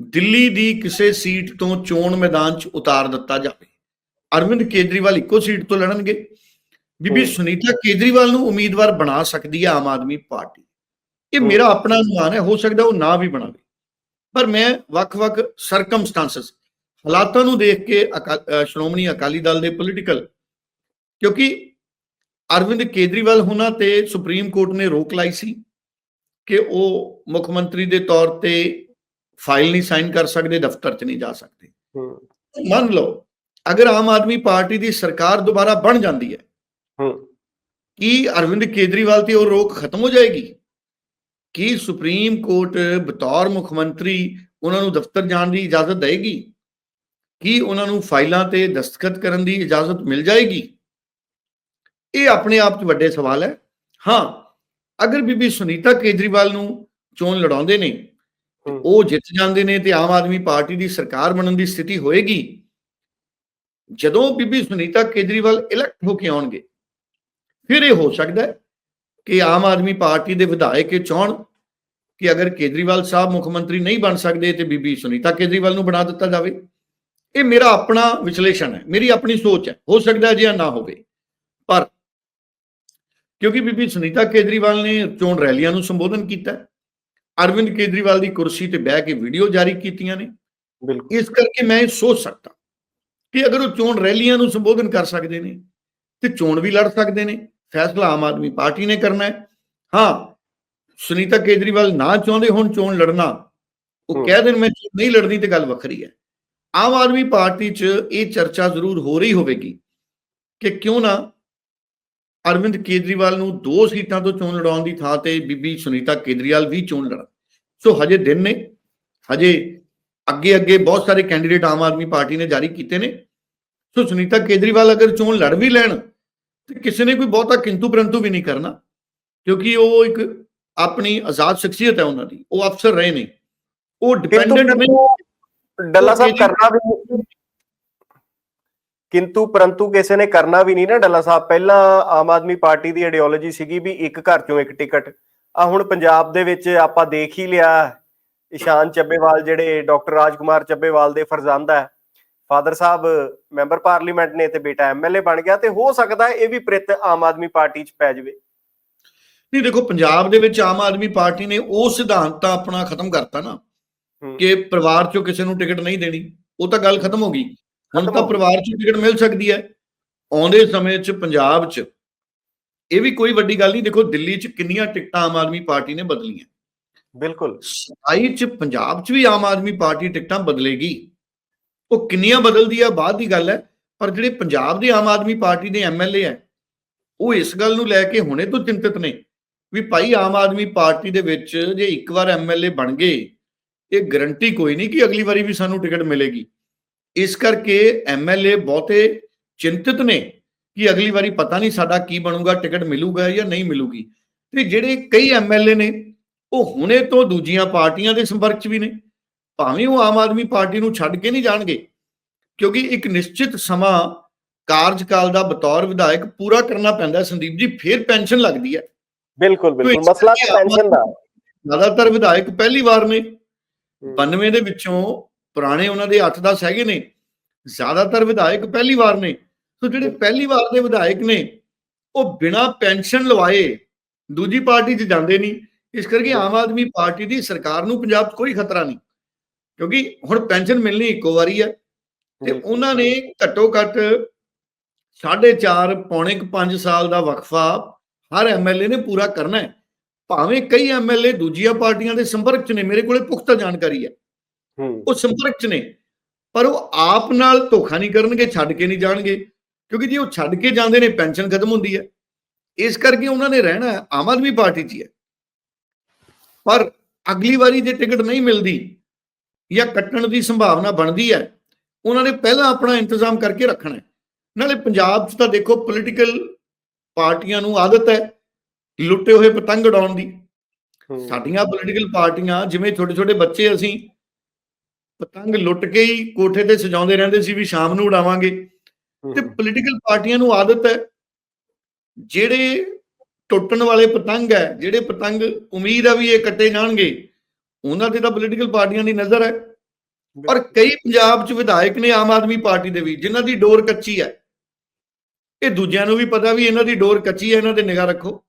ਦਿੱਲੀ ਦੀ ਕਿਸੇ ਸੀਟ ਤੋਂ ਚੋਣ ਮੈਦਾਨ 'ਚ ਉਤਾਰ ਦਿੱਤਾ ਜਾਵੇ ਅਰਵਿੰਦ ਕੇਜਰੀਵਾਲ ਇੱਕੋ ਸੀਟ ਤੋਂ ਲੜਨਗੇ ਬੀਬੀ। ਸੁਨੀਤਾ ਕੇਜਰੀਵਾਲ ਨੂੰ ਉਮੀਦਵਾਰ ਬਣਾ ਸਕਦੀ ਹੈ ਆਮ ਆਦਮੀ ਪਾਰਟੀ ਇਹ। ਮੇਰਾ ਆਪਣਾ ਅਨੁਮਾਨ ਹੈ ਹੋ ਸਕਦਾ ਉਹ ਨਾ ਵੀ ਬਣਾਵੇ ਪਰ ਮੈਂ ਵੱਖ-ਵੱਖ ਸਰਕਮਸਟੈਂਸਸ ਹਾਲਾਤਾਂ ਨੂੰ ਦੇਖ ਕੇ ਸ਼੍ਰੋਮਣੀ ਅਕਾਲੀ ਦਲ ਦੇ ਪੋਲੀਟੀਕਲ ਕਿਉਂਕਿ ਅਰਵਿੰਦ ਕੇਜਰੀਵਾਲ ਹੁਣਾਂ ਤੇ ਸੁਪਰੀਮ ਕੋਰਟ ਨੇ ਰੋਕ ਲਾਈ ਸੀ ਕਿ ਉਹ ਮੁੱਖ ਮੰਤਰੀ ਦੇ ਤੌਰ ਤੇ ਫਾਈਲ ਨਹੀਂ ਸਾਈਨ ਕਰ ਸਕਦੇ ਦਫ਼ਤਰ 'ਚ ਨਹੀਂ ਜਾ ਸਕਦੇ। ਮੰਨ ਲਓ ਅਗਰ ਆਮ ਆਦਮੀ ਪਾਰਟੀ ਦੀ ਸਰਕਾਰ ਦੁਬਾਰਾ ਬਣ ਜਾਂਦੀ ਹੈ। ਕੀ ਅਰਵਿੰਦ ਕੇਜਰੀਵਾਲ ਤੇ ਉਹ ਰੋਕ ਖਤਮ ਹੋ ਜਾਏਗੀ? ਕੀ ਸੁਪਰੀਮ ਕੋਰਟ ਬਤੌਰ ਮੁੱਖ ਮੰਤਰੀ ਉਹਨਾਂ ਨੂੰ ਦਫ਼ਤਰ ਜਾਣ ਦੀ ਇਜਾਜ਼ਤ ਦੇਏਗੀ? ਕੀ ਉਹਨਾਂ ਨੂੰ ਫਾਈਲਾਂ ਤੇ ਦਸਤਖਤ ਕਰਨ ਦੀ ਇਜਾਜ਼ਤ ਮਿਲ ਜਾਏਗੀ? ਇਹ ਆਪਣੇ ਆਪ 'ਚ ਵੱਡੇ ਸਵਾਲ ਹੈ। ਹਾਂ ਅਗਰ ਬੀਬੀ ਸੁਨੀਤਾ ਕੇਜਰੀਵਾਲ ਨੂੰ ਚੋਣ ਲੜਾਉਂਦੇ ਨੇ। ਉਹ ਜਿੱਤ ਜਾਂਦੇ ਨੇ ਤੇ ਆਮ ਆਦਮੀ ਪਾਰਟੀ ਦੀ ਸਰਕਾਰ ਬਣਨ ਦੀ ਸਥਿਤੀ ਹੋਏਗੀ ਜਦੋਂ ਬੀਬੀ ਸੁਨੀਤਾ ਕੇਜਰੀਵਾਲ ਇਲੈਕਟ ਹੋ ਕੇ ਆਉਣਗੇ ਫਿਰ ਇਹ ਹੋ ਸਕਦਾ ਹੈ ਕਿ ਆਮ ਆਦਮੀ ਪਾਰਟੀ ਦੇ ਵਿਧਾਇਕ ਇਹ ਚਾਹਣ ਕਿ ਅਗਰ ਕੇਜਰੀਵਾਲ ਸਾਹਿਬ ਮੁੱਖ ਮੰਤਰੀ ਨਹੀਂ ਬਣ ਸਕਦੇ ਤੇ ਬੀਬੀ ਸੁਨੀਤਾ ਕੇਜਰੀਵਾਲ ਨੂੰ ਬਣਾ ਦਿੱਤਾ ਜਾਵੇ। ਇਹ ਮੇਰਾ ਆਪਣਾ ਵਿਸ਼ਲੇਸ਼ਣ ਹੈ ਮੇਰੀ ਆਪਣੀ ਸੋਚ ਹੈ ਹੋ ਸਕਦਾ ਹੈ ਜਾਂ ਨਾ ਹੋਵੇ। ਪਰ ਕਿਉਂਕਿ ਬੀਬੀ ਸੁਨੀਤਾ ਕੇਜਰੀਵਾਲ ਨੇ ਚੋਣ ਰੈਲੀਆਂ ਨੂੰ ਸੰਬੋਧਨ ਕੀਤਾ ਹੈ, ਅਰਵਿੰਦ ਕੇਜਰੀਵਾਲ ਦੀ ਕੁਰਸੀ ਤੇ ਬਹਿ ਕੇ ਵੀਡੀਓ ਜਾਰੀ ਕੀਤੀਆਂ ਨੇ। ਬਿਲਕੁਲ। ਇਸ ਕਰਕੇ ਮੈਂ ਇਹ ਸੋਚ ਸਕਦਾ ਕਿ ਅਗਰ ਉਹ ਚੋਣ ਰੈਲੀਆਂ ਨੂੰ ਸੰਬੋਧਨ ਕਰ ਸਕਦੇ ਨੇ ਤੇ ਚੋਣ ਵੀ ਲੜ ਸਕਦੇ ਨੇ ਫੈਸਲਾ ਆਮ ਆਦਮੀ ਪਾਰਟੀ ਨੇ ਕਰਨਾ ਹੈ। ਹਾਂ ਸੁਨੀਤਾ ਕੇਜਰੀਵਾਲ ਨਾ ਚਾਹੁੰਦੇ ਹੁਣ ਚੋਣ ਲੜਨਾ ਉਹ। ਕਹਿ ਦੇਣ ਮੈਂ ਚੋਣ ਨਹੀਂ ਲੜਨੀ ਤੇ ਗੱਲ ਵੱਖਰੀ ਹੈ। ਆਮ ਆਦਮੀ ਪਾਰਟੀ 'ਚ ਇਹ ਚਰਚਾ ਜ਼ਰੂਰ ਹੋ ਰਹੀ ਹੋਵੇਗੀ ਕਿ ਕਿਉਂ ਨਾ ਅਰਵਿੰਦ ਕੇਜਰੀਵਾਲ ਨੂੰ ਦੋ ਸੀਟਾਂ ਤੋਂ ਚੋਣ ਲੜਾਉਣ ਦੀ ਥਾਂ ਤੇ ਬੀਬੀ ਸੁਨੀਤਾ ਕੇਜਰੀਵਾਲ ਵੀ ਚੋਣ ਲੜਨ। ਸੋ ਹਜੇ ਦਿਨ ਨੇ ਹਜੇ ਅੱਗੇ ਅੱਗੇ ਬਹੁਤ ਸਾਰੇ ਕੈਂਡੀਡੇਟ ਆਮ ਆਦਮੀ ਪਾਰਟੀ ਨੇ ਜਾਰੀ ਕੀਤੇ ਨੇ। ਸੋ ਸੁਨੀਤਾ ਕੇਜਰੀਵਾਲ ਅਗਰ ਚੋਣ ਲੜ ਵੀ ਲੈਣ ਤੇ ਕਿਸੇ ਨੇ ਕੋਈ ਬਹੁਤਾ ਕਿੰਤੂ ਪਰੰਤੂ ਵੀ ਨਹੀਂ ਕਰਨਾ ਕਿਉਂਕਿ ਉਹ ਇੱਕ ਆਪਣੀ ਆਜ਼ਾਦ ਸ਼ਖਸੀਅਤ ਹੈ ਉਹਨਾਂ ਦੀ ਉਹ ਅਫਸਰ ਰਹੇ ਨੇ। ਉਹ ਡਿਪੈਂਡੈਂਟ ਨਹੀਂ ਡੱਲਾ ਸਾਹਿਬ ਕਰਨਾ ਵੀ ਕਿੰਤੂ ਪਰੰਤੂ ਕਿਸੇ ਨੇ ਕਰਨਾ ਵੀ ਨਹੀਂ ਨਾ ਡੱਲਾ ਸਾਹਿਬ। ਪਹਿਲਾਂ ਆਮ ਆਦਮੀ ਪਾਰਟੀ ਦੀ ਆਈਡੀਓਲੋਜੀ ਸੀਗੀ ਵੀ ਇੱਕ ਘਰ ਚੋਂ ਇੱਕ ਟਿਕਟ। ਆ ਹੁਣ ਪੰਜਾਬ ਦੇ ਵਿੱਚ ਆਪਾਂ ਦੇਖ ਹੀ ਲਿਆ। ਇਸ਼ਾਨ ਚੱਬੇਵਾਲ ਜਿਹੜੇ ਡਾਕਟਰ ਰਾਜਕੁਮਾਰ ਚੱਬੇਵਾਲ ਦੇ ਫਰਜ਼ੰਦ ਹੈ। ਫਾਦਰ ਸਾਹਿਬ ਮੈਂਬਰ ਪਾਰਲੀਮੈਂਟ ਨੇ ਤੇ ਬੇਟਾ ਐਮਐਲਏ ਬਣ ਗਿਆ ਤੇ ਹੋ ਸਕਦਾ ਇਹ ਵੀ ਪ੍ਰਿਤ ਆਮ ਆਦਮੀ ਪਾਰਟੀ 'ਚ ਪੈ ਜਾਵੇ। ਨਹੀਂ ਦੇਖੋ ਪੰਜਾਬ ਦੇ ਵਿੱਚ ਆਮ ਆਦਮੀ ਪਾਰਟੀ ਨੇ ਉਹ ਸਿਧਾਂਤ ਤਾਂ ਆਪਣਾ ਖਤਮ ਕਰਤਾ ਨਾ। ਕਿ ਪਰਿਵਾਰ ਚੋਂ ਕਿਸੇ ਨੂੰ ਟਿਕਟ ਨਹੀਂ ਦੇਣੀ। ਉਹ ਤਾਂ ਗੱਲ ਖਤਮ ਹੋ ਗਈ। ਹੁਣ ਤਾਂ। ਪਰਿਵਾਰ ਚੋਂ ਟਿਕਟ ਮਿਲ ਸਕਦੀ ਹੈ। ਆਉਂਦੇ ਸਮੇਂ 'ਚ ਪੰਜਾਬ 'ਚ ਇਹ ਵੀ ਕੋਈ ਵੱਡੀ ਗੱਲ ਨਹੀਂ। ਦੇਖੋ ਦਿੱਲੀ 'ਚ ਕਿੰਨੀਆਂ ਟਿਕਟਾਂ ਆਮ ਆਦਮੀ ਪਾਰਟੀ ਨੇ ਬਦਲੀਆਂ। ਬਿਲਕੁਲ। ਸਤਾਈ 'ਚ ਪੰਜਾਬ 'ਚ ਵੀ ਆਮ ਆਦਮੀ ਪਾਰਟੀ ਟਿਕਟਾਂ ਬਦਲੇਗੀ। ਉਹ ਕਿੰਨੀਆਂ ਬਦਲਦੀ ਆ ਬਾਅਦ ਦੀ ਗੱਲ ਹੈ। ਪਰ ਜਿਹੜੇ ਪੰਜਾਬ ਦੇ ਆਮ ਆਦਮੀ ਪਾਰਟੀ ਦੇ ਐਮਐਲਏ ਹੈ ਉਹ ਇਸ ਗੱਲ ਨੂੰ ਲੈ ਕੇ ਹੁਣੇ ਤੋਂ ਚਿੰਤਿਤ ਨੇ ਵੀ ਭਾਈ ਆਮ ਆਦਮੀ ਪਾਰਟੀ ਦੇ ਵਿੱਚ ਜੇ ਇੱਕ ਵਾਰ ਐਮਐਲਏ ਬਣ ਗਏ ਇਹ ਗਰੰਟੀ ਕੋਈ ਨਹੀਂ ਕਿ ਅਗਲੀ ਵਾਰੀ ਵੀ ਸਾਨੂੰ ਟਿਕਟ ਮਿਲੇਗੀ। ਇਸ ਕਰਕੇ ਐਮਐਲਏ ਬਹੁਤੇ ਚਿੰਤਿਤ ਨੇ ਕਿ ਅਗਲੀ ਵਾਰੀ ਪਤਾ ਨਹੀਂ ਸਾਡਾ ਕੀ ਬਣੂਗਾ ਟਿਕਟ ਮਿਲੂਗਾ ਜਾਂ ਨਹੀਂ ਮਿਲੂਗੀ। ਤੇ ਜਿਹੜੇ ਕਈ ਐਮਐਲਏ ਨੇ ਉਹ ਹੁਣੇ ਤੋਂ ਦੂਜੀਆਂ ਪਾਰਟੀਆਂ ਦੇ ਸੰਪਰਕ 'ਚ ਵੀ ਨੇ। ਭਾਵੇਂ ਉਹ ਆਮ ਆਦਮੀ ਪਾਰਟੀ ਨੂੰ ਛੱਡ ਕੇ ਨਹੀਂ ਜਾਣਗੇ ਕਿਉਂਕਿ ਇੱਕ ਨਿਸ਼ਚਿਤ ਸਮਾਂ ਕਾਰਜਕਾਲ ਦਾ ਬਤੌਰ ਵਿਧਾਇਕ ਪੂਰਾ ਕਰਨਾ ਪੈਂਦਾ ਸੰਦੀਪ ਜੀ ਫਿਰ ਪੈਨਸ਼ਨ ਲੱਗਦੀ ਹੈ। ਬਿਲਕੁਲ ਬਿਲਕੁਲ। ਮਸਲਾ ਪੈਨਸ਼ਨ ਦਾ। ਜ਼ਿਆਦਾਤਰ ਵਿਧਾਇਕ ਪਹਿਲੀ ਵਾਰ ਨੇ। ਹੂੰ। 92 ਦੇ ਵਿੱਚੋਂ ਪੁਰਾਣੇ ਉਹਨਾਂ ਦੇ 8-10 ਹੈਗੇ ਨੇ ਜ਼ਿਆਦਾਤਰ ਵਿਧਾਇਕ ਪਹਿਲੀ ਵਾਰ ਨੇ। ਸੋ ਜਿਹੜੇ ਪਹਿਲੀ ਵਾਰ ਦੇ ਵਿਧਾਇਕ ਨੇ ਉਹ ਬਿਨਾਂ ਪੈਨਸ਼ਨ ਲਵਾਏ ਦੂਜੀ ਪਾਰਟੀ 'ਚ ਜਾਂਦੇ ਨਹੀਂ। ਇਸ ਕਰਕੇ ਆਮ ਆਦਮੀ ਪਾਰਟੀ ਦੀ ਸਰਕਾਰ ਨੂੰ ਪੰਜਾਬ 'ਚ ਕੋਈ ਖਤਰਾ ਨਹੀਂ। ਕਿਉਂਕਿ ਹੁਣ ਪੈਨਸ਼ਨ ਮਿਲਣੀ ਇੱਕੋ ਵਾਰੀ ਹੈ ਤੇ। ਉਹਨਾਂ ਨੇ ਘੱਟੋ ਘੱਟ 4.5 ਪੌਣੇ ਕੁ 5 ਸਾਲ ਦਾ ਵਕਫਾ ਹਰ ਐਮਐਲਏ ਨੇ ਪੂਰਾ ਕਰਨਾ ਹੈ। ਭਾਵੇਂ ਕਈ ਐਮਐਲਏ ਦੂਜੀਆਂ ਪਾਰਟੀਆਂ ਦੇ ਸੰਪਰਕ 'ਚ ਨੇ ਮੇਰੇ ਕੋਲੇ ਪੁਖਤਾ ਜਾਣਕਾਰੀ ਹੂੰ। ਉਹ ਸੰਪਰਕ 'ਚ ਨੇ। ਪਰ ਉਹ ਆਪ ਨਾਲ ਧੋਖਾ ਨਹੀਂ ਕਰਨਗੇ ਛੱਡ ਕੇ ਨਹੀਂ ਜਾਣਗੇ। ਕਿਉਂਕਿ ਜੇ ਉਹ ਛੱਡ ਕੇ ਜਾਂਦੇ ਨੇ ਪੈਨਸ਼ਨ ਖਤਮ ਹੁੰਦੀ ਹੈ। ਇਸ ਕਰਕੇ ਉਹਨਾਂ ਨੇ ਰਹਿਣਾ ਆਮ ਆਦਮੀ ਪਾਰਟੀ 'ਚ ਹੀ ਪਰ ਅਗਲੀ ਵਾਰੀ ਜੇ ਟਿਕਟ ਨਹੀਂ ਮਿਲਦੀ ਜਾਂ ਕੱਟਣ ਦੀ ਸੰਭਾਵਨਾ ਬਣਦੀ ਹੈ ਉਹਨਾਂ ਨੇ ਪਹਿਲਾਂ ਆਪਣਾ ਇੰਤਜ਼ਾਮ ਕਰਕੇ ਰੱਖਣਾ ਹੈ। ਨਾਲੇ ਪੰਜਾਬ 'ਚ ਤਾਂ ਦੇਖੋ ਪੋਲੀਟੀਕਲ ਪਾਰਟੀਆਂ ਨੂੰ ਆਦਤ ਹੈ ਲੁੱਟੇ ਹੋਏ ਪਤੰਗ ਉਡਾਉਣ ਦੀ। ਸਾਡੀਆਂ ਪੋਲੀਟੀਕਲ ਪਾਰਟੀਆਂ ਜਿਵੇਂ ਛੋਟੇ ਛੋਟੇ ਬੱਚੇ ਅਸੀਂ ਪਤੰਗ ਲੁੱਟ ਕੇ ਹੀ ਕੋਠੇ ਤੇ ਸਜਾਉਂਦੇ ਰਹਿੰਦੇ ਸੀ ਵੀ ਸ਼ਾਮ ਨੂੰ ਉਡਾਵਾਂਗੇ। ਤੇ। ਪੋਲੀਟੀਕਲ ਪਾਰਟੀਆਂ ਨੂੰ ਆਦਤ ਹੈ। ਜਿਹੜੇ ਟੁੱਟਣ ਵਾਲੇ ਪਤੰਗ ਹੈ ਜਿਹੜੇ ਪਤੰਗ ਉਮੀਦ ਹੈ ਵੀ ਇਹ ਕੱਟੇ ਜਾਣਗੇ ਉਹਨਾਂ ਤੇ ਤਾਂ ਪੋਲੀਟੀਕਲ ਪਾਰਟੀਆਂ ਦੀ ਨਜ਼ਰ ਹੈ। ਪਰ ਕਈ ਪੰਜਾਬ 'ਚ ਵਿਧਾਇਕ ਨੇ ਆਮ ਆਦਮੀ ਪਾਰਟੀ ਦੇ ਵੀ ਜਿਨ੍ਹਾਂ ਦੀ ਡੋਰ ਕੱਚੀ ਹੈ। ਇਹ ਦੂਜਿਆਂ ਨੂੰ ਵੀ ਪਤਾ ਵੀ ਇਹਨਾਂ ਦੀ ਡੋਰ ਕੱਚੀ ਹੈ ਇਹਨਾਂ ਤੇ ਨਿਗਾਹ ਰੱਖੋ।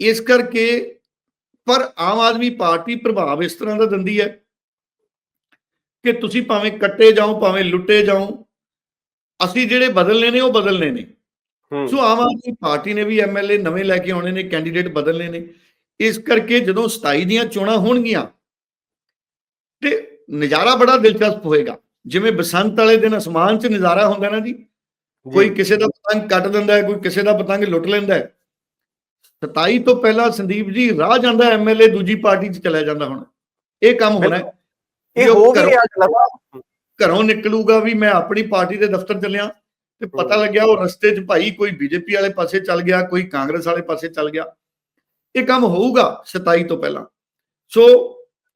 ਇਸ ਕਰਕੇ ਪਰ ਆਮ ਆਦਮੀ ਪਾਰਟੀ ਪ੍ਰਭਾਵ ਇਸ ਤਰ੍ਹਾਂ ਦਾ ਦਿੰਦੀ ਹੈ। ਕਿ ਤੁਸੀਂ ਭਾਵੇਂ ਕੱਟੇ ਜਾਓ ਭਾਵੇਂ ਲੁੱਟੇ ਜਾਓ ਅਸੀਂ ਜਿਹੜੇ ਬਦਲਨੇ ਨੇ ਉਹ ਬਦਲਨੇ ਨੇ। ਸੋ ਆਮ ਆਦਮੀ ਪਾਰਟੀ ਨੇ ਵੀ ਐਮਐਲਏ ਨਵੇਂ ਲੈ ਕੇ ਆਉਣੇ ਨੇ ਕੈਂਡੀਡੇਟ ਬਦਲਨੇ ਨੇ। ਇਸ ਕਰਕੇ ਜਦੋਂ 27 ਦੀਆਂ ਚੋਣਾਂ ਹੋਣਗੀਆਂ ਤੇ ਨਜ਼ਾਰਾ ਬੜਾ ਦਿਲਚਸਪ ਹੋਏਗਾ। ਜਿਵੇਂ ਬਸੰਤ ਵਾਲੇ ਦਿਨ ਅਸਮਾਨ 'ਚ ਨਜ਼ਾਰਾ ਹੁੰਦਾ ਨਾ ਜੀ। ਕੋਈ ਕਿਸੇ ਦਾ ਪਤੰਗ ਕੱਟ ਦਿੰਦਾ ਹੈ ਕੋਈ ਕਿਸੇ ਦਾ ਪਤੰਗ ਲੁੱਟ ਲੈਂਦਾ ਹੈ। 27 ਤੋਂ ਪਹਿਲਾਂ ਸੰਦੀਪ ਜੀ ਰਾਹ ਜਾਂਦਾ ਐਮਐਲਏ ਦੂਜੀ ਪਾਰਟੀ 'ਚ ਚਲਾ ਜਾਂਦਾ ਹੁਣ। ਇਹ ਕੰਮ ਹੋਣਾ ਹੈ। ਇਹ ਹੋ ਵੀ ਰਿਹਾ ਸਾਹਿਬ ਘਰੋਂ ਨਿਕਲੂਗਾ ਵੀ ਮੈਂ ਆਪਣੀ ਪਾਰਟੀ ਦੇ ਦਫ਼ਤਰ ਚੱਲਿਆ ਤੇ ਪਤਾ। ਲੱਗਿਆ ਉਹ ਰਸਤੇ 'ਚ ਭਾਈ ਕੋਈ ਬੀਜੇਪੀ ਵਾਲੇ ਪਾਸੇ ਚੱਲ ਗਿਆ ਕੋਈ ਕਾਂਗਰਸ ਵਾਲੇ ਪਾਸੇ ਚੱਲ ਗਿਆ। ਇਹ ਕੰਮ ਹੋਊਗਾ 27 ਤੋਂ ਪਹਿਲਾਂ। ਸੋ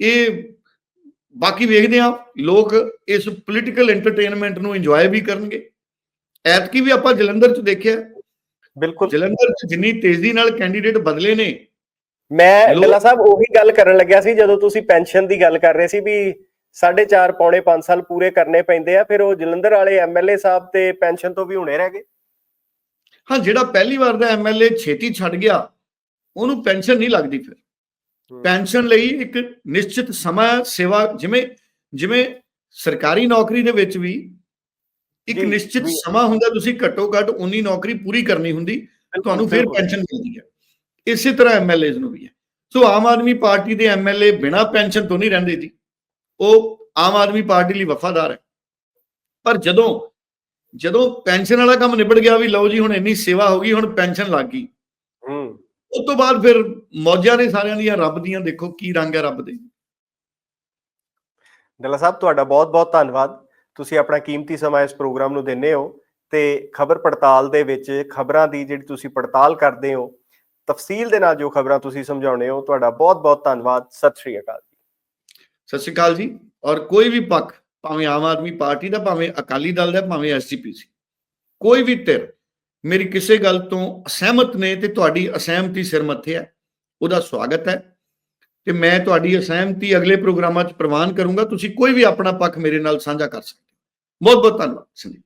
ਇਹ ਬਾਕੀ ਵੇਖਦੇ ਆ ਲੋਕ ਇਸ ਪੋਲੀਟੀਕਲ ਐਂਟਰਟੇਨਮੈਂਟ ਨੂੰ ਇੰਜੋਏ ਵੀ ਕਰਨਗੇ। ਐਤਕੀ ਵੀ ਆਪਾਂ ਜਲੰਧਰ 'ਚ ਦੇਖਿਆ। ਬਿਲਕੁਲ। ਜਲੰਧਰ 'ਚ ਜਿੰਨੀ ਤੇਜ਼ੀ ਨਾਲ ਕੈਂਡੀਡੇਟ ਬਦਲੇ ਨੇ। ਮੈਂ ਡੱਲਾ ਸਾਹਿਬ ਉਹੀ ਗੱਲ ਕਰਨ ਲੱਗਿਆ ਸੀ ਜਦੋਂ ਤੁਸੀਂ ਪੈਨਸ਼ਨ ਦੀ ਗੱਲ ਕਰ ਰਹੇ ਸੀ ਵੀ 4.5 ਪੌਣੇ 5 ਸਾਲ ਪੂਰੇ ਕਰਨੇ ਪੈਂਦੇ ਆ ਫਿਰ ਉਹ ਜਲੰਧਰ ਵਾਲੇ ਐਮਐਲਏ ਸਾਹਿਬ ਤੇ ਪੈਨਸ਼ਨ ਤੋਂ ਵੀ ਹੁਣੇ ਰਹਿ ਗਏ। ਹਾਂ ਜਿਹੜਾ ਪਹਿਲੀ ਵਾਰ ਦਾ ਐਮਐਲਏ ਛੇਤੀ ਛੱਡ ਗਿਆ ਉਹਨੂੰ ਪੈਨਸ਼ਨ ਨਹੀਂ ਲੱਗਦੀ ਫਿਰ। ਪੈਨਸ਼ਨ ਲਈ ਇੱਕ ਨਿਸ਼ਚਿਤ ਸਮਾਂ ਸੇਵਾ ਜਿਵੇਂ ਜਿਵੇਂ ਸਰਕਾਰੀ ਨੌਕਰੀ ਦੇ ਵਿੱਚ ਵੀ ਇੱਕ ਨਿਸ਼ਚਿਤ। ਸਮਾਂ ਹੁੰਦਾ ਤੁਸੀਂ ਘੱਟੋ ਘੱਟ ਉਨੀ ਨੌਕਰੀ ਪੂਰੀ ਕਰਨੀ ਹੁੰਦੀ ਤੁਹਾਨੂੰ ਫਿਰ। ਪੈਨਸ਼ਨ ਮਿਲਦੀ ਹੈ। ਇਸੇ ਤਰ੍ਹਾਂ ਐਮਐਲਏਜ਼ ਨੂੰ ਵੀ ਹੈ। ਸੋ ਆਮ ਆਦਮੀ ਪਾਰਟੀ ਦੇ ਐਮਐਲਏ ਬਿਨਾਂ ਪੈਨਸ਼ਨ ਤੋਂ ਨਹੀਂ ਰਹਿੰਦੇ ਜੀ। ਉਹ ਆਮ ਆਦਮੀ ਪਾਰਟੀ ਲਈ ਵਫਾਦਾਰ ਹੈ। ਪਰ ਜਦੋਂ ਜਦੋਂ ਪੈਨਸ਼ਨ ਵਾਲਾ ਕੰਮ ਨਿਬੜ ਗਿਆ ਵੀ ਲਓ ਜੀ ਹੁਣ ਇੰਨੀ ਸੇਵਾ ਹੋ ਗਈ ਹੁਣ ਪੈਨਸ਼ਨ ਲੱਗ ਗਈ। ਹੂੰ। ਉਸ ਤੋਂ ਬਾਅਦ ਫਿਰ ਮੌਜਾਂ ਨੇ ਸਾਰਿਆਂ ਦੀਆਂ ਰੱਬ ਦੀਆਂ ਦੇਖੋ ਕੀ ਰੰਗ ਹੈ ਰੱਬ ਦੇ। ਡੱਲਾ ਸਾਹਿਬ ਤੁਹਾਡਾ ਬਹੁਤ-ਬਹੁਤ ਧੰਨਵਾਦ। ਤੁਸੀਂ ਆਪਣਾ ਕੀਮਤੀ ਸਮਾਂ ਇਸ ਪ੍ਰੋਗਰਾਮ ਨੂੰ ਦਿੰਦੇ ਹੋ ਤੇ ਖਬਰ ਪੜਤਾਲ ਦੇ ਵਿੱਚ ਖਬਰਾਂ ਦੀ ਜਿਹੜੀ ਤੁਸੀਂ ਪੜਤਾਲ ਕਰਦੇ ਹੋ ਤਫਸੀਲ ਦੇ ਨਾਲ ਜੋ ਖਬਰਾਂ ਤੁਸੀਂ ਸਮਝਾਉਣੇ ਹੋ ਤੁਹਾਡਾ ਬਹੁਤ-ਬਹੁਤ ਧੰਨਵਾਦ। ਸਤਿ ਸ਼੍ਰੀ ਅਕਾਲ। ਸਤਿ ਸ਼੍ਰੀ ਅਕਾਲ ਜੀ। ਔਰ ਕੋਈ ਵੀ ਪੱਖ, ਭਾਵੇਂ ਆਮ ਆਦਮੀ ਪਾਰਟੀ ਦਾ, ਭਾਵੇਂ ਅਕਾਲੀ ਦਲ ਦਾ, ਭਾਵੇਂ ਐਸਜੀਪੀਸੀ ਕੋਈ ਵੀ ਧਿਰ ਮੇਰੀ ਕਿਸੇ ਗੱਲ ਤੋਂ ਅਸਹਿਮਤ ਨੇ ਤੇ ਤੁਹਾਡੀ ਅਸਹਿਮਤੀ ਸਿਰ ਮੱਥੇ ਹੈ, ਉਹਦਾ ਸਵਾਗਤ ਹੈ। ਤੇ ਮੈਂ ਤੁਹਾਡੀ ਅਸਹਿਮਤੀ ਅਗਲੇ ਪ੍ਰੋਗਰਾਮਾਂ 'ਚ ਪ੍ਰਵਾਨ ਕਰੂੰਗਾ। ਤੁਸੀਂ ਕੋਈ ਵੀ ਆਪਣਾ ਪੱਖ ਮੇਰੇ ਨਾਲ ਸਾਂਝਾ ਕਰ ਸਕਦੇ ਹੋ। ਬਹੁਤ ਬਹੁਤ ਧੰਨਵਾਦ, ਸੰਦੀਪ